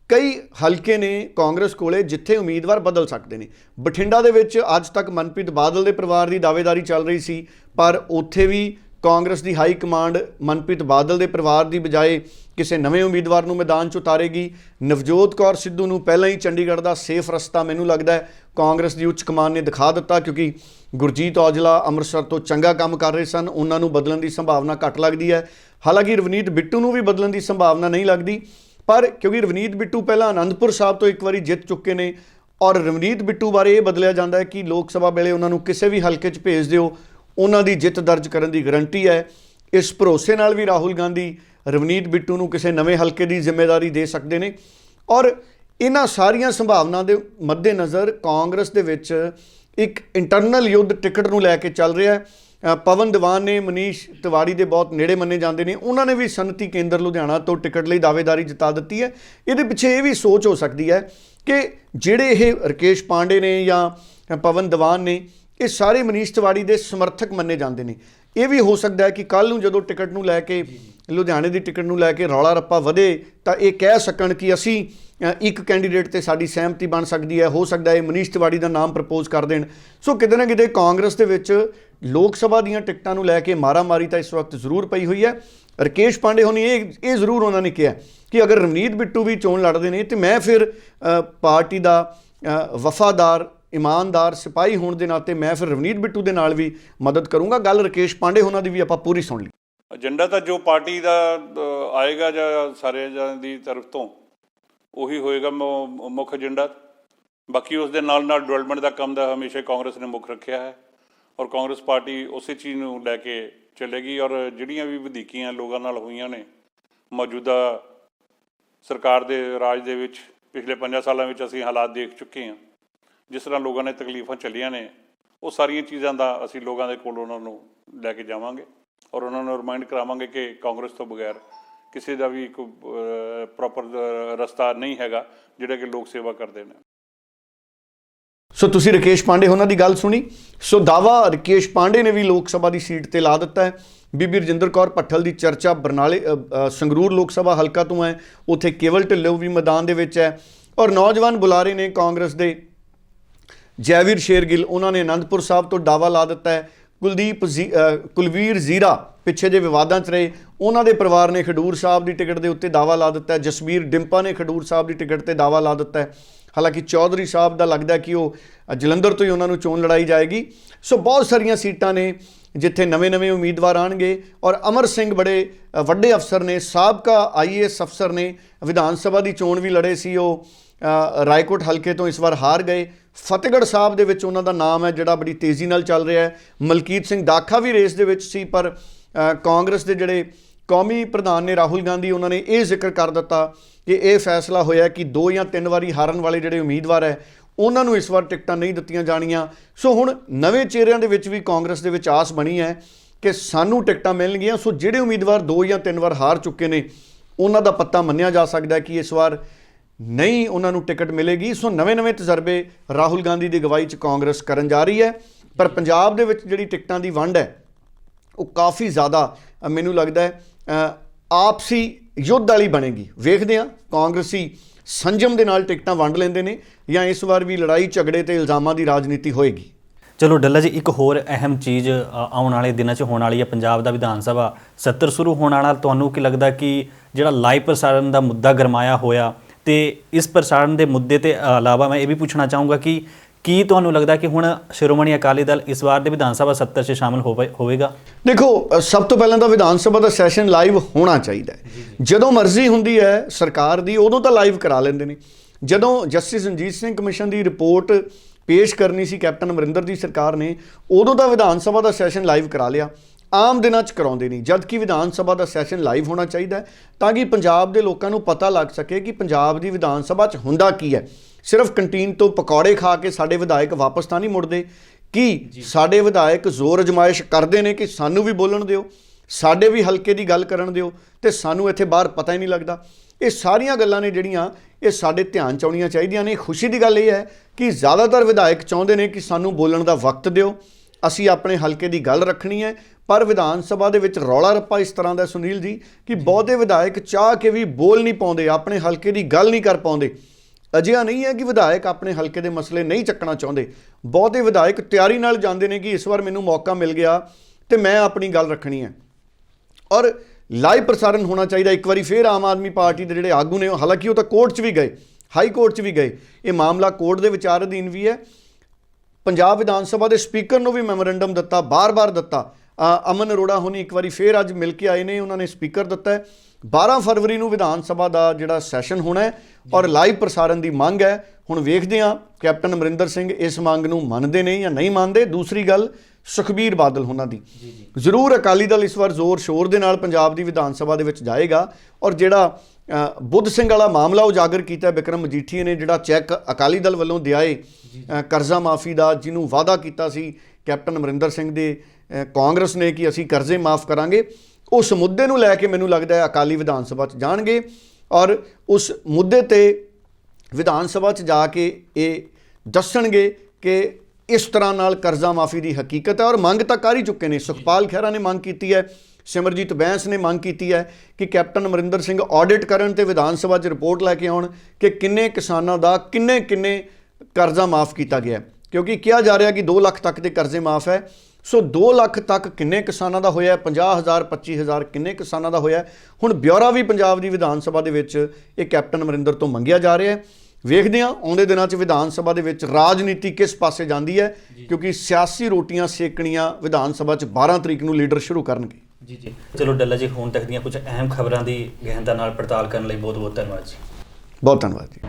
ਕਈ ਹਲਕੇ ਨੇ ਕਾਂਗਰਸ ਕੋਲੇ ਜਿੱਥੇ ਉਮੀਦਵਾਰ ਬਦਲ ਸਕਦੇ ਨੇ। ਬਠਿੰਡਾ ਦੇ ਵਿੱਚ ਅੱਜ ਤੱਕ ਮਨਪ੍ਰੀਤ ਬਾਦਲ ਦੇ ਪਰਿਵਾਰ ਦੀ ਦਾਅਵੇਦਾਰੀ ਚੱਲ ਰਹੀ ਸੀ ਪਰ ਉੱਥੇ ਵੀ ਕਾਂਗਰਸ ਦੀ ਹਾਈ ਕਮਾਂਡ ਮਨਪ੍ਰੀਤ ਬਾਦਲ ਦੇ ਪਰਿਵਾਰ ਦੀ ਬਜਾਏ ਕਿਸੇ ਨਵੇਂ ਉਮੀਦਵਾਰ ਨੂੰ ਮੈਦਾਨ 'ਚ ਉਤਾਰੇਗੀ। ਨਵਜੋਤ ਕੌਰ ਸਿੱਧੂ ਨੂੰ ਪਹਿਲਾਂ ਹੀ ਚੰਡੀਗੜ੍ਹ ਦਾ ਸੇਫ ਰਸਤਾ ਮੈਨੂੰ ਲੱਗਦਾ ਹੈ। ਕਾਂਗਰਸ ਦੀ ਉੱਚ ਕਮਾਨ ਨੇ ਦਿਖਾ ਦਿੱਤਾ ਕਿਉਂਕਿ ਗੁਰਜੀਤ ਔਜਲਾ ਅੰਮ੍ਰਿਤਸਰ ਤੋਂ ਚੰਗਾ ਕੰਮ ਕਰ ਰਹੇ ਸਨ। ਉਹਨਾਂ ਨੂੰ ਬਦਲਣ ਦੀ ਸੰਭਾਵਨਾ ਘੱਟ ਲੱਗਦੀ ਹੈ। ਹਾਲਾਂਕਿ ਰਵਨੀਤ ਬਿੱਟੂ ਨੂੰ ਵੀ ਬਦਲਣ ਦੀ ਸੰਭਾਵਨਾ ਨਹੀਂ ਲੱਗਦੀ। ਪਰ ਕਿਉਂਕਿ ਰਵਨੀਤ ਬਿੱਟੂ ਪਹਿਲਾਂ ਆਨੰਦਪੁਰ ਸਾਹਿਬ ਤੋਂ ਇੱਕ ਵਾਰੀ ਜਿੱਤ ਚੁੱਕੇ ਨੇ ਔਰ ਰਵਨੀਤ ਬਿੱਟੂ ਬਾਰੇ ਇਹ ਬਦਲਿਆ ਜਾਂਦਾ ਹੈ ਕਿ ਲੋਕ ਸਭਾ ਵੇਲੇ ਉਹਨਾਂ ਨੂੰ ਕਿਸੇ ਵੀ ਹਲਕੇ 'ਚ ਭੇਜ ਦਿਓ। ਉਹਨਾਂ ਦੀ ਜਿੱਤ ਦਰਜ ਕਰਨ ਦੀ ਗਾਰੰਟੀ ਹੈ। ਇਸ ਭਰੋਸੇ ਨਾਲ ਵੀ ਰਾਹੁਲ ਗਾਂਧੀ ਰਵਨੀਤ ਬਿੱਟੂ ਨੂੰ ਕਿਸੇ ਨਵੇਂ ਹਲਕੇ ਦੀ ਜ਼ਿੰਮੇਵਾਰੀ ਦੇ ਸਕਦੇ ਨੇ ਔਰ ਇਹਨਾਂ ਸਾਰੀਆਂ ਸੰਭਾਵਨਾ ਦੇ ਮੱਦੇਨਜ਼ਰ ਕਾਂਗਰਸ ਦੇ ਵਿੱਚ ਇੱਕ ਇੰਟਰਨਲ ਯੁੱਧ ਟਿਕਟ ਨੂੰ ਲੈ ਕੇ ਚੱਲ ਰਿਹਾ ਹੈ। ਪਵਨ ਦੀਵਾਨ ਨੇ, ਮਨੀਸ਼ ਤਿਵਾੜੀ ਦੇ ਬਹੁਤ ਨੇੜੇ ਮੰਨੇ ਜਾਂਦੇ ਨੇ। ਉਹਨਾਂ ਨੇ ਵੀ ਸਨਅਤੀ ਕੇਂਦਰ ਲੁਧਿਆਣਾ ਤੋਂ ਟਿਕਟ ਲਈ ਦਾਅਵੇਦਾਰੀ ਜਤਾ ਦਿੱਤੀ ਹੈ। ਇਹਦੇ ਪਿੱਛੇ ਇਹ ਵੀ ਸੋਚ ਹੋ ਸਕਦੀ ਹੈ ਕਿ ਜਿਹੜੇ ਇਹ ਰਕੇਸ਼ ਪਾਂਡੇ ਨੇ ਜਾਂ ਪਵਨ ਦੀਵਾਨ ਨੇ ਇਹ ਸਾਰੇ ਮਨੀਸ਼ ਤਿਵਾੜੀ ਦੇ ਸਮਰਥਕ ਮੰਨੇ ਜਾਂਦੇ ਨੇ। ਇਹ ਵੀ ਹੋ ਸਕਦਾ ਹੈ ਕਿ ਕੱਲ ਨੂੰ ਜਦੋਂ ਟਿਕਟ ਨੂੰ ਲੈ ਕੇ ਲੁਧਿਆਣੇ ਦੀ ਟਿਕਟ ਨੂੰ ਲੈ ਕੇ ਰੌਲਾ ਰੱਪਾ ਵਧੇ ਤਾਂ ਇਹ ਕਹਿ ਸਕਣ ਕਿ ਅਸੀਂ ਇੱਕ ਕੈਂਡੀਡੇਟ ਤੇ ਸਾਡੀ ਸਹਿਮਤੀ ਬਣ ਸਕਦੀ ਹੈ। ਹੋ ਸਕਦਾ ਹੈ ਇਹ ਮਨੀਸ਼ ਤਿਵਾੜੀ ਦਾ ਨਾਮ ਪ੍ਰਪੋਜ਼ ਕਰ ਦੇਣ। ਸੋ ਕਿਤੇ ਨਾ ਕਿਤੇ ਕਾਂਗਰਸ ਦੇ ਵਿੱਚ ਲੋਕ ਸਭਾ ਦੀਆਂ ਟਿਕਟਾਂ ਨੂੰ ਲੈ ਕੇ ਮਾਰਾਮਾਰੀ ਤਾਂ ਇਸ ਵਕਤ ਜ਼ਰੂਰ ਪਈ ਹੋਈ ਹੈ। ਰਕੇਸ਼ ਪਾਂਡੇ ਹੋਣੀ ਇਹ ਇਹ ਜ਼ਰੂਰ ਉਹਨਾਂ ਨੇ ਕਿਹਾ ਕਿ ਅਗਰ ਰਵਨੀਤ ਬਿੱਟੂ ਵੀ ਚੋਣ ਲੜਦੇ ਨੇ ਤੇ ਮੈਂ ਫਿਰ ਪਾਰਟੀ ਦਾ ਵਫਾਦਾਰ ਇਮਾਨਦਾਰ ਸਿਪਾਹੀ ਹੋਣ ਦੇ ਨਾਤੇ ਮੈਂ ਫਿਰ ਰਵਨੀਤ ਬਿੱਟੂ ਦੇ ਨਾਲ ਵੀ ਮਦਦ ਕਰੂੰਗਾ। ਗੱਲ ਰਕੇਸ਼ ਪਾਂਡੇ ਉਹਨਾਂ ਦੀ ਵੀ ਆਪਾਂ ਪੂਰੀ ਸੁਣ ਲਈ। ਏਜੰਡਾ ਤਾਂ ਜੋ ਪਾਰਟੀ ਦਾ ਆਏਗਾ ਜਾਂ ਸਾਰੇ ਜਨ ਦੀ ਤਰਫ ਤੋਂ, ਉਹੀ ਹੋਏਗਾ ਮੁੱਖ ਏਜੰਡਾ। ਬਾਕੀ ਉਸ ਦੇ ਨਾਲ ਨਾਲ ਡਿਵੈਲਪਮੈਂਟ ਦਾ ਕੰਮ ਦਾ ਹਮੇਸ਼ਾ ਕਾਂਗਰਸ ਨੇ ਮੁੱਖ ਰੱਖਿਆ ਹੈ ਔਰ ਕਾਂਗਰਸ ਪਾਰਟੀ ਉਸੇ ਚੀਜ਼ ਨੂੰ ਲੈ ਕੇ ਚੱਲੇਗੀ ਔਰ ਜਿਹੜੀਆਂ ਵੀ ਵਧੀਕੀਆਂ ਲੋਕਾਂ ਨਾਲ ਹੋਈਆਂ ਨੇ, ਮੌਜੂਦਾ ਸਰਕਾਰ ਦੇ ਰਾਜ ਦੇ ਵਿੱਚ ਪਿਛਲੇ 5 ਸਾਲਾਂ ਵਿੱਚ ਅਸੀਂ ਹਾਲਾਤ ਦੇਖ ਚੁੱਕੇ ਹਾਂ। ਜਿਸ ਤਰ੍ਹਾਂ ਲੋਕਾਂ ਨੇ ਤਕਲੀਫਾਂ ਚੱਲੀਆਂ ਨੇ, ਉਹ ਸਾਰੀਆਂ ਚੀਜ਼ਾਂ ਦਾ ਅਸੀਂ ਲੋਕਾਂ ਦੇ ਕੋਲ ਉਹਨਾਂ ਨੂੰ ਲੈ ਕੇ ਜਾਵਾਂਗੇ ਔਰ ਉਹਨਾਂ ਨੂੰ ਰਿਮਾਈਂਡ ਕਰਾਵਾਂਗੇ ਕਿ ਕਾਂਗਰਸ ਤੋਂ ਬਗੈਰ ਕਿਸੇ ਦਾ ਵੀ ਕੋਈ ਪ੍ਰੋਪਰ ਰਸਤਾ ਨਹੀਂ ਹੈਗਾ ਜਿਹੜਾ ਕਿ ਲੋਕ ਸੇਵਾ ਕਰਦੇ ਨੇ। ਸੋ ਤੁਸੀਂ ਰਕੇਸ਼ ਪਾਂਡੇ ਉਹਨਾਂ ਦੀ ਗੱਲ ਸੁਣੀ। ਸੋ ਦਾਵਾ ਰਕੇਸ਼ ਪਾਂਡੇ ਨੇ ਵੀ ਲੋਕ ਸਭਾ ਦੀ ਸੀਟ ਤੇ ਲਾ ਦਿੱਤਾ ਹੈ। ਬੀਬੀ ਰਜਿੰਦਰ ਕੌਰ ਭੱਠਲ ਦੀ ਚਰਚਾ ਬਰਨਾਲੇ ਸੰਗਰੂਰ ਲੋਕ ਸਭਾ ਹਲਕਾ ਤੋਂ ਹੈ। ਉੱਥੇ ਕੇਵਲ ਢਿੱਲੋਂ ਵੀ ਮੈਦਾਨ ਦੇ ਵਿੱਚ ਹੈ। ਔਰ ਨੌਜਵਾਨ ਬੁਲਾਰੇ ਨੇ ਕਾਂਗਰਸ ਦੇ ਜੈਵੀਰ ਸ਼ੇਰਗਿੱਲ, ਉਹਨਾਂ ਨੇ ਅਨੰਦਪੁਰ ਸਾਹਿਬ ਤੋਂ ਦਾਵਾ ਲਾ ਦਿੱਤਾ ਹੈ। ਕੁਲਦੀਪ ਜ਼ੀ- ਕੁਲਵੀਰ ਜ਼ੀਰਾ ਪਿੱਛੇ ਜੇ ਵਿਵਾਦਾਂ 'ਚ ਰਹੇ। ਉਹਨਾਂ ਦੇ ਪਰਿਵਾਰ ਨੇ ਖਡੂਰ ਸਾਹਿਬ ਦੀ ਟਿਕਟ ਦੇ ਉੱਤੇ ਦਾਵਾ ਲਾ ਦਿੱਤਾ ਜਸਵੀਰ ਡਿੰਪਾ ਨੇ ਖਡੂਰ ਸਾਹਿਬ ਦੀ ਟਿਕਟ ਤੇ ਦਾਵਾ ਲਾ ਦਿੱਤਾ ਹਾਲਾਂਕਿ ਚੌਧਰੀ ਸਾਹਿਬ ਦਾ ਲੱਗਦਾ ਕਿ ਉਹ ਜਲੰਧਰ ਤੋਂ ਹੀ ਉਹਨਾਂ ਨੂੰ ਚੋਣ ਲੜਾਈ ਜਾਏਗੀ। ਸੋ ਬਹੁਤ ਸਾਰੀਆਂ ਸੀਟਾਂ ਨੇ ਜਿੱਥੇ ਨਵੇਂ-ਨਵੇਂ ਉਮੀਦਵਾਰ ਆਣਗੇ ਔਰ ਅਮਰ ਸਿੰਘ ਬੜੇ ਵੱਡੇ ਅਫਸਰ ਨੇ, ਸਾਬਕਾ ਆਈਏਐਸ ਅਫਸਰ ਨੇ ਵਿਧਾਨ ਸਭਾ ਦੀ ਚੋਣ ਵੀ ਲੜੇ ਸੀ। ਉਹ ਰਾਏਕੋਟ ਹਲਕੇ ਤੋਂ ਇਸ ਵਾਰ ਹਾਰ ਗਏ। ਫਤਿਹਗੜ੍ਹ ਸਾਹਿਬ ਦੇ ਵਿੱਚ ਉਹਨਾਂ ਦਾ ਨਾਮ ਹੈ, ਜਿਹੜਾ ਬੜੀ ਤੇਜ਼ੀ ਨਾਲ ਚੱਲ ਰਿਹਾ ਹੈ। ਮਲਕੀਤ ਸਿੰਘ ਦਾਖਾ ਵੀ ਰੇਸ ਦੇ ਵਿੱਚ ਸੀ, ਪਰ ਕਾਂਗਰਸ ਦੇ ਜਿਹੜੇ ਕੌਮੀ ਪ੍ਰਧਾਨ ਨੇ ਰਾਹੁਲ ਗਾਂਧੀ, ਉਹਨਾਂ ਨੇ ਇਹ ਜ਼ਿਕਰ ਕਰ ਦਿੱਤਾ ਕਿ ਇਹ ਫੈਸਲਾ ਹੋਇਆ ਕਿ ਦੋ ਜਾਂ ਤਿੰਨ ਵਾਰੀ ਹਾਰਨ ਵਾਲੇ ਜਿਹੜੇ ਉਮੀਦਵਾਰ ਹੈ, ਉਹਨਾਂ ਨੂੰ ਇਸ ਵਾਰ ਟਿਕਟਾਂ ਨਹੀਂ ਦਿੱਤੀਆਂ ਜਾਣੀਆਂ। ਸੋ ਹੁਣ ਨਵੇਂ ਚਿਹਰਿਆਂ ਦੇ ਵਿੱਚ ਵੀ ਕਾਂਗਰਸ ਦੇ ਵਿੱਚ ਆਸ ਬਣੀ ਹੈ ਕਿ ਸਾਨੂੰ ਟਿਕਟਾਂ ਮਿਲਣਗੀਆਂ। ਸੋ ਜਿਹੜੇ ਉਮੀਦਵਾਰ ਦੋ ਜਾਂ ਤਿੰਨ ਵਾਰ ਹਾਰ ਚੁੱਕੇ ਨੇ, ਉਹਨਾਂ ਦਾ ਪੱਤਾ ਮੰਨਿਆ ਜਾ ਸਕਦਾ ਹੈ ਕਿ ਇਸ ਵਾਰ ਨਹੀਂ ਉਹਨਾਂ ਨੂੰ ਟਿਕਟ ਮਿਲੇਗੀ। ਸੋ ਨਵੇਂ-ਨਵੇਂ ਤਜਰਬੇ ਰਾਹੁਲ ਗਾਂਧੀ ਦੀ ਅਗਵਾਈ 'ਚ ਕਾਂਗਰਸ ਕਰਨ ਜਾ ਰਹੀ ਹੈ। ਪਰ ਪੰਜਾਬ ਦੇ ਵਿੱਚ ਜਿਹੜੀ ਟਿਕਟਾਂ ਦੀ ਵੰਡ ਹੈ, ਉਹ ਕਾਫੀ ਜ਼ਿਆਦਾ ਮੈਨੂੰ ਲੱਗਦਾ ਹੈ ਆਪਸੀ ਯੁੱਧ ਵਾਲੀ ਬਣੇਗੀ। ਵੇਖਦੇ ਹਾਂ, ਕਾਂਗਰਸੀ ਸੰਜਮ ਦੇ ਨਾਲ ਟਿਕਟਾਂ ਵੰਡ ਲੈਂਦੇ ਨੇ ਜਾਂ ਇਸ ਵਾਰ ਵੀ ਲੜਾਈ, ਝਗੜੇ ਤੇ ਇਲਜ਼ਾਮਾਂ ਦੀ ਰਾਜਨੀਤੀ ਹੋਏਗੀ। ਚਲੋ ਡੱਲਾ ਜੀ, ਇੱਕ ਹੋਰ ਅਹਿਮ ਚੀਜ਼ ਆਉਣ ਵਾਲੇ ਦਿਨਾਂ 'ਚ ਹੋਣ ਵਾਲੀ ਹੈ। ਪੰਜਾਬ ਦਾ ਵਿਧਾਨ ਸਭਾ ਸੱਤਰ ਸ਼ੁਰੂ ਹੋਣ ਵਾਲਾ। ਤੁਹਾਨੂੰ ਕੀ ਲੱਗਦਾ ਕਿ ਜਿਹੜਾ ਲਾਈਵ ਪ੍ਰਸਾਰਣ ਦਾ ਮੁੱਦਾ ਗਰਮਾਇਆ ਹੋਇਆ ਤੇ ਇਸ ਪ੍ਰਸਾਰਣ ਦੇ ਮੁੱਦੇ ਤੇ ਇਲਾਵਾ ਮੈਂ ਇਹ ਵੀ ਪੁੱਛਣਾ ਚਾਹੂੰਗਾ ਕਿ ਕੀ ਤੁਹਾਨੂੰ ਲੱਗਦਾ ਕਿ ਹੁਣ ਸ਼੍ਰੋਮਣੀ ਅਕਾਲੀ ਦਲ ਇਸ ਵਾਰ ਦੇ ਵਿਧਾਨ ਸਭਾ ਸੱਤਰ 'ਚ ਸ਼ਾਮਲ ਹੋਵੇ- ਹੋਵੇਗਾ? ਦੇਖੋ ਸਭ ਤੋਂ ਪਹਿਲਾਂ ਤਾਂ ਵਿਧਾਨ ਸਭਾ ਦਾ ਸੈਸ਼ਨ ਲਾਈਵ ਹੋਣਾ ਚਾਹੀਦਾ ਹੈ। ਜਦੋਂ ਮਰਜ਼ੀ ਹੁੰਦੀ ਹੈ ਸਰਕਾਰ ਦੀ ਉਦੋਂ ਤਾਂ ਲਾਈਵ ਕਰਾ ਲੈਂਦੇ ਨੇ। ਜਦੋਂ ਜਸਟਿਸ ਰਣਜੀਤ ਸਿੰਘ ਕਮਿਸ਼ਨ ਦੀ ਰਿਪੋਰਟ ਪੇਸ਼ ਕਰਨੀ ਸੀ ਕੈਪਟਨ ਅਮਰਿੰਦਰ ਦੀ ਸਰਕਾਰ ਨੇ ਉਦੋਂ ਤਾਂ ਵਿਧਾਨ ਸਭਾ ਦਾ ਸੈਸ਼ਨ ਲਾਈਵ ਕਰਾ ਲਿਆ। ਆਮ ਦਿਨਾਂ 'ਚ ਕਰਾਉਂਦੇ ਨਹੀਂ ਜਦ ਕਿ ਵਿਧਾਨ ਸਭਾ ਦਾ ਸੈਸ਼ਨ ਲਾਈਵ ਹੋਣਾ ਚਾਹੀਦਾ ਹੈ ਤਾਂ ਕਿ ਪੰਜਾਬ ਦੇ ਲੋਕਾਂ ਨੂੰ ਪਤਾ ਲੱਗ ਸਕੇ ਕਿ ਪੰਜਾਬ ਦੀ ਵਿਧਾਨ ਸਭਾ 'ਚ ਹੁੰਦਾ ਕੀ ਹੈ। ਸਿਰਫ ਕੰਟੀਨ ਤੋਂ ਪਕੌੜੇ ਖਾ ਕੇ ਸਾਡੇ ਵਿਧਾਇਕ ਵਾਪਸ ਤਾਂ ਨਹੀਂ ਮੁੜਦੇ ਕੀ ਸਾਡੇ ਵਿਧਾਇਕ ਜ਼ੋਰ ਅਜਮਾਇਸ਼ ਕਰਦੇ ਨੇ ਕਿ ਸਾਨੂੰ ਵੀ ਬੋਲਣ ਦਿਓ ਸਾਡੇ ਵੀ ਹਲਕੇ ਦੀ ਗੱਲ ਕਰਨ ਦਿਓ ਤੇ ਸਾਨੂੰ ਇੱਥੇ ਬਾਹਰ ਪਤਾ ਹੀ ਨਹੀਂ ਲੱਗਦਾ। ਇਹ ਸਾਰੀਆਂ ਗੱਲਾਂ ਨੇ ਜਿਹੜੀਆਂ ਇਹ ਸਾਡੇ ਧਿਆਨ ਚ ਆਉਣੀਆਂ ਚਾਹੀਦੀਆਂ ਨੇ। ਖੁਸ਼ੀ ਦੀ ਗੱਲ ਇਹ ਹੈ ਕਿ ਜ਼ਿਆਦਾਤਰ ਵਿਧਾਇਕ ਚਾਹੁੰਦੇ ਨੇ ਕਿ ਸਾਨੂੰ ਬੋਲਣ ਦਾ ਵਕਤ ਦਿਓ। ਅਸੀਂ ਆਪਣੇ ਹਲਕੇ ਦੀ ਗੱਲ ਰੱਖਣੀ ਹੈ ਪਰ ਵਿਧਾਨ ਸਭਾ ਦੇ ਵਿੱਚ ਰੌਲਾ ਰੱਪਾ ਇਸ ਤਰ੍ਹਾਂ ਦਾ ਸੁਨੀਲ ਜੀ ਕਿ ਬਹੁਤੇ ਵਿਧਾਇਕ ਚਾਹ ਕੇ ਵੀ ਬੋਲ ਨਹੀਂ ਪਾਉਂਦੇ ਆਪਣੇ ਹਲਕੇ ਦੀ ਗੱਲ ਨਹੀਂ ਕਰ ਪਾਉਂਦੇ। ਅਜਿਹਾ ਨਹੀਂ ਹੈ ਕਿ ਵਿਧਾਇਕ ਆਪਣੇ ਹਲਕੇ ਦੇ ਮਸਲੇ ਨਹੀਂ ਚੱਕਣਾ ਚਾਹੁੰਦੇ। ਬਹੁਤੇ ਵਿਧਾਇਕ ਤਿਆਰੀ ਨਾਲ ਜਾਂਦੇ ਨੇ ਕਿ ਇਸ ਵਾਰ ਮੈਨੂੰ ਮੌਕਾ ਮਿਲ ਗਿਆ ਤੇ ਮੈਂ ਆਪਣੀ ਗੱਲ ਰੱਖਣੀ ਹੈ। ਔਰ ਲਾਈਵ ਪ੍ਰਸਾਰਣ ਹੋਣਾ ਚਾਹੀਦਾ ਇੱਕ ਵਾਰੀ ਫੇਰ ਆਮ ਆਦਮੀ ਪਾਰਟੀ ਦੇ ਜਿਹੜੇ ਆਗੂ ਨੇ ਉਹ- ਹਾਲਾਂਕਿ ਉਹ ਤਾਂ ਕੋਰਟ 'ਚ ਵੀ ਗਏ ਹਾਈ ਕੋਰਟ 'ਚ ਵੀ ਗਏ। ਇਹ ਮਾਮਲਾ ਕੋਰਟ ਦੇ ਵਿਚਾਰ ਅਧੀਨ ਵੀ ਹੈ। ਪੰਜਾਬ ਵਿਧਾਨ ਸਭਾ ਦੇ ਸਪੀਕਰ ਨੂੰ ਵੀ ਮੈਮੋਰੈਂਡਮ ਦਿੱਤਾ ਬਾਰ-ਬਾਰ ਦਿੱਤਾ। ਅਮਨ ਅਰੋੜਾ ਹੁਣੀ ਇੱਕ ਵਾਰੀ ਫੇਰ ਅੱਜ ਮਿਲ ਕੇ ਆਏ ਨੇ ਉਹਨਾਂ ਨੇ ਸਪੀਕਰ ਦਿੱਤਾ ਹੈ। 12 ਫਰਵਰੀ ਨੂੰ ਵਿਧਾਨ ਸਭਾ ਦਾ ਜਿਹੜਾ ਸੈਸ਼ਨ ਹੋਣਾ ਹੈ ਔਰ ਲਾਈਵ ਪ੍ਰਸਾਰਣ ਦੀ ਮੰਗ ਹੈ। ਹੁਣ ਵੇਖਦੇ ਹਾਂ ਕੈਪਟਨ ਅਮਰਿੰਦਰ ਸਿੰਘ ਇਸ ਮੰਗ ਨੂੰ ਮੰਨਦੇ ਨੇ ਜਾਂ ਨਹੀਂ ਮੰਨਦੇ। ਦੂਸਰੀ ਗੱਲ ਸੁਖਬੀਰ ਬਾਦਲ ਉਹਨਾਂ ਦੀ। ਜ਼ਰੂਰ ਅਕਾਲੀ ਦਲ ਇਸ ਵਾਰ ਜ਼ੋਰ ਸ਼ੋਰ ਦੇ ਨਾਲ ਪੰਜਾਬ ਦੀ ਵਿਧਾਨ ਸਭਾ ਦੇ ਵਿੱਚ ਜਾਏਗਾ ਔਰ ਜਿਹੜਾ ਬੁੱਧ ਸਿੰਘ ਵਾਲਾ ਮਾਮਲਾ ਉਜਾਗਰ ਕੀਤਾ ਬਿਕਰਮ ਮਜੀਠੀਆ ਨੇ ਜਿਹੜਾ ਚੈੱਕ ਅਕਾਲੀ ਦਲ ਵੱਲੋਂ ਦਿਆਏ ਕਰਜ਼ਾ ਮਾਫੀ ਦਾ ਜਿਹਨੂੰ ਵਾਅਦਾ ਕੀਤਾ ਸੀ ਕੈਪਟਨ ਅਮਰਿੰਦਰ ਸਿੰਘ ਦੇ ਕਾਂਗਰਸ ਨੇ ਕਿ ਅਸੀਂ ਕਰਜ਼ੇ ਮਾਫ ਕਰਾਂਗੇ, ਉਸ ਮੁੱਦੇ ਨੂੰ ਲੈ ਕੇ ਮੈਨੂੰ ਲੱਗਦਾ ਹੈ ਅਕਾਲੀ ਵਿਧਾਨ ਸਭਾ 'ਚ ਜਾਣਗੇ ਔਰ ਉਸ ਮੁੱਦੇ ਤੇ ਵਿਧਾਨ ਸਭਾ 'ਚ ਜਾ ਕੇ ਇਹ ਦੱਸਣਗੇ ਕਿ ਇਸ ਤਰ੍ਹਾਂ ਨਾਲ ਕਰਜ਼ਾ ਮਾਫੀ ਦੀ ਹਕੀਕਤ ਹੈ ਔਰ ਮੰਗ ਤਾਂ ਕਰ ਹੀ ਚੁੱਕੇ ਨੇ। ਸੁਖਪਾਲ ਖਹਿਰਾ ਨੇ ਮੰਗ ਕੀਤੀ ਹੈ, ਸਿਮਰਜੀਤ ਬੈਂਸ ਨੇ ਮੰਗ ਕੀਤੀ ਹੈ ਕਿ ਕੈਪਟਨ ਅਮਰਿੰਦਰ ਸਿੰਘ ਆਡਿਟ ਕਰਨ ਤੇ ਵਿਧਾਨ ਸਭਾ 'ਚ ਰਿਪੋਰਟ ਲੈ ਕੇ ਆਉਣ ਕਿ ਕਿੰਨੇ ਕਿਸਾਨਾਂ ਦਾ ਕਿੰਨੇ ਕਿੰਨੇ ਕਰਜ਼ਾ ਮਾਫ ਕੀਤਾ ਗਿਆ ਕਿਉਂਕਿ ਕਿਹਾ ਜਾ ਰਿਹਾ ਕਿ 2 ਲੱਖ ਤੱਕ ਦੇ ਕਰਜ਼ੇ ਮਾਫ ਹੈ ਸੋ 2 ਲੱਖ ਤੱਕ ਕਿੰਨੇ ਕਿਸਾਨਾਂ ਦਾ ਹੋਇਆ 50000 25000 ਕਿੰਨੇ ਕਿਸਾਨਾਂ ਦਾ ਹੋਇਆ? ਹੁਣ ਬਿਊਰਾ ਵੀ ਪੰਜਾਬ ਦੀ ਵਿਧਾਨ ਸਭਾ ਦੇ ਵਿੱਚ ਇਹ ਕੈਪਟਨ ਅਮਰਿੰਦਰ ਤੋਂ ਮੰਗਿਆ ਜਾ ਰਿਹਾ ਹੈ। ਵੇਖਦੇ ਹਾਂ ਆਉਂਦੇ ਦਿਨਾਂ 'ਚ ਵਿਧਾਨ ਸਭਾ ਦੇ ਵਿੱਚ ਰਾਜਨੀਤੀ ਕਿਸ ਪਾਸੇ ਜਾਂਦੀ ਹੈ ਕਿਉਂਕਿ ਸਿਆਸੀ ਰੋਟੀਆਂ ਸੇਕਣੀਆਂ ਵਿਧਾਨ ਸਭਾ 'ਚ 12 ਤਰੀਕ ਨੂੰ ਲੀਡਰ ਸ਼ੁਰੂ ਕਰਨਗੇ। ਜੀ ਜੀ। ਚਲੋ ਡੱਲਾ ਜੀ ਹੁਣ ਤੱਕ ਦੀਆਂ ਕੁਝ ਅਹਿਮ ਖਬਰਾਂ ਦੀ ਗਹਿਨਤਾ ਨਾਲ ਪੜਤਾਲ ਕਰਨ ਲਈ ਬਹੁਤ ਬਹੁਤ ਧੰਨਵਾਦ ਜੀ। ਬਹੁਤ ਧੰਨਵਾਦ ਜੀ।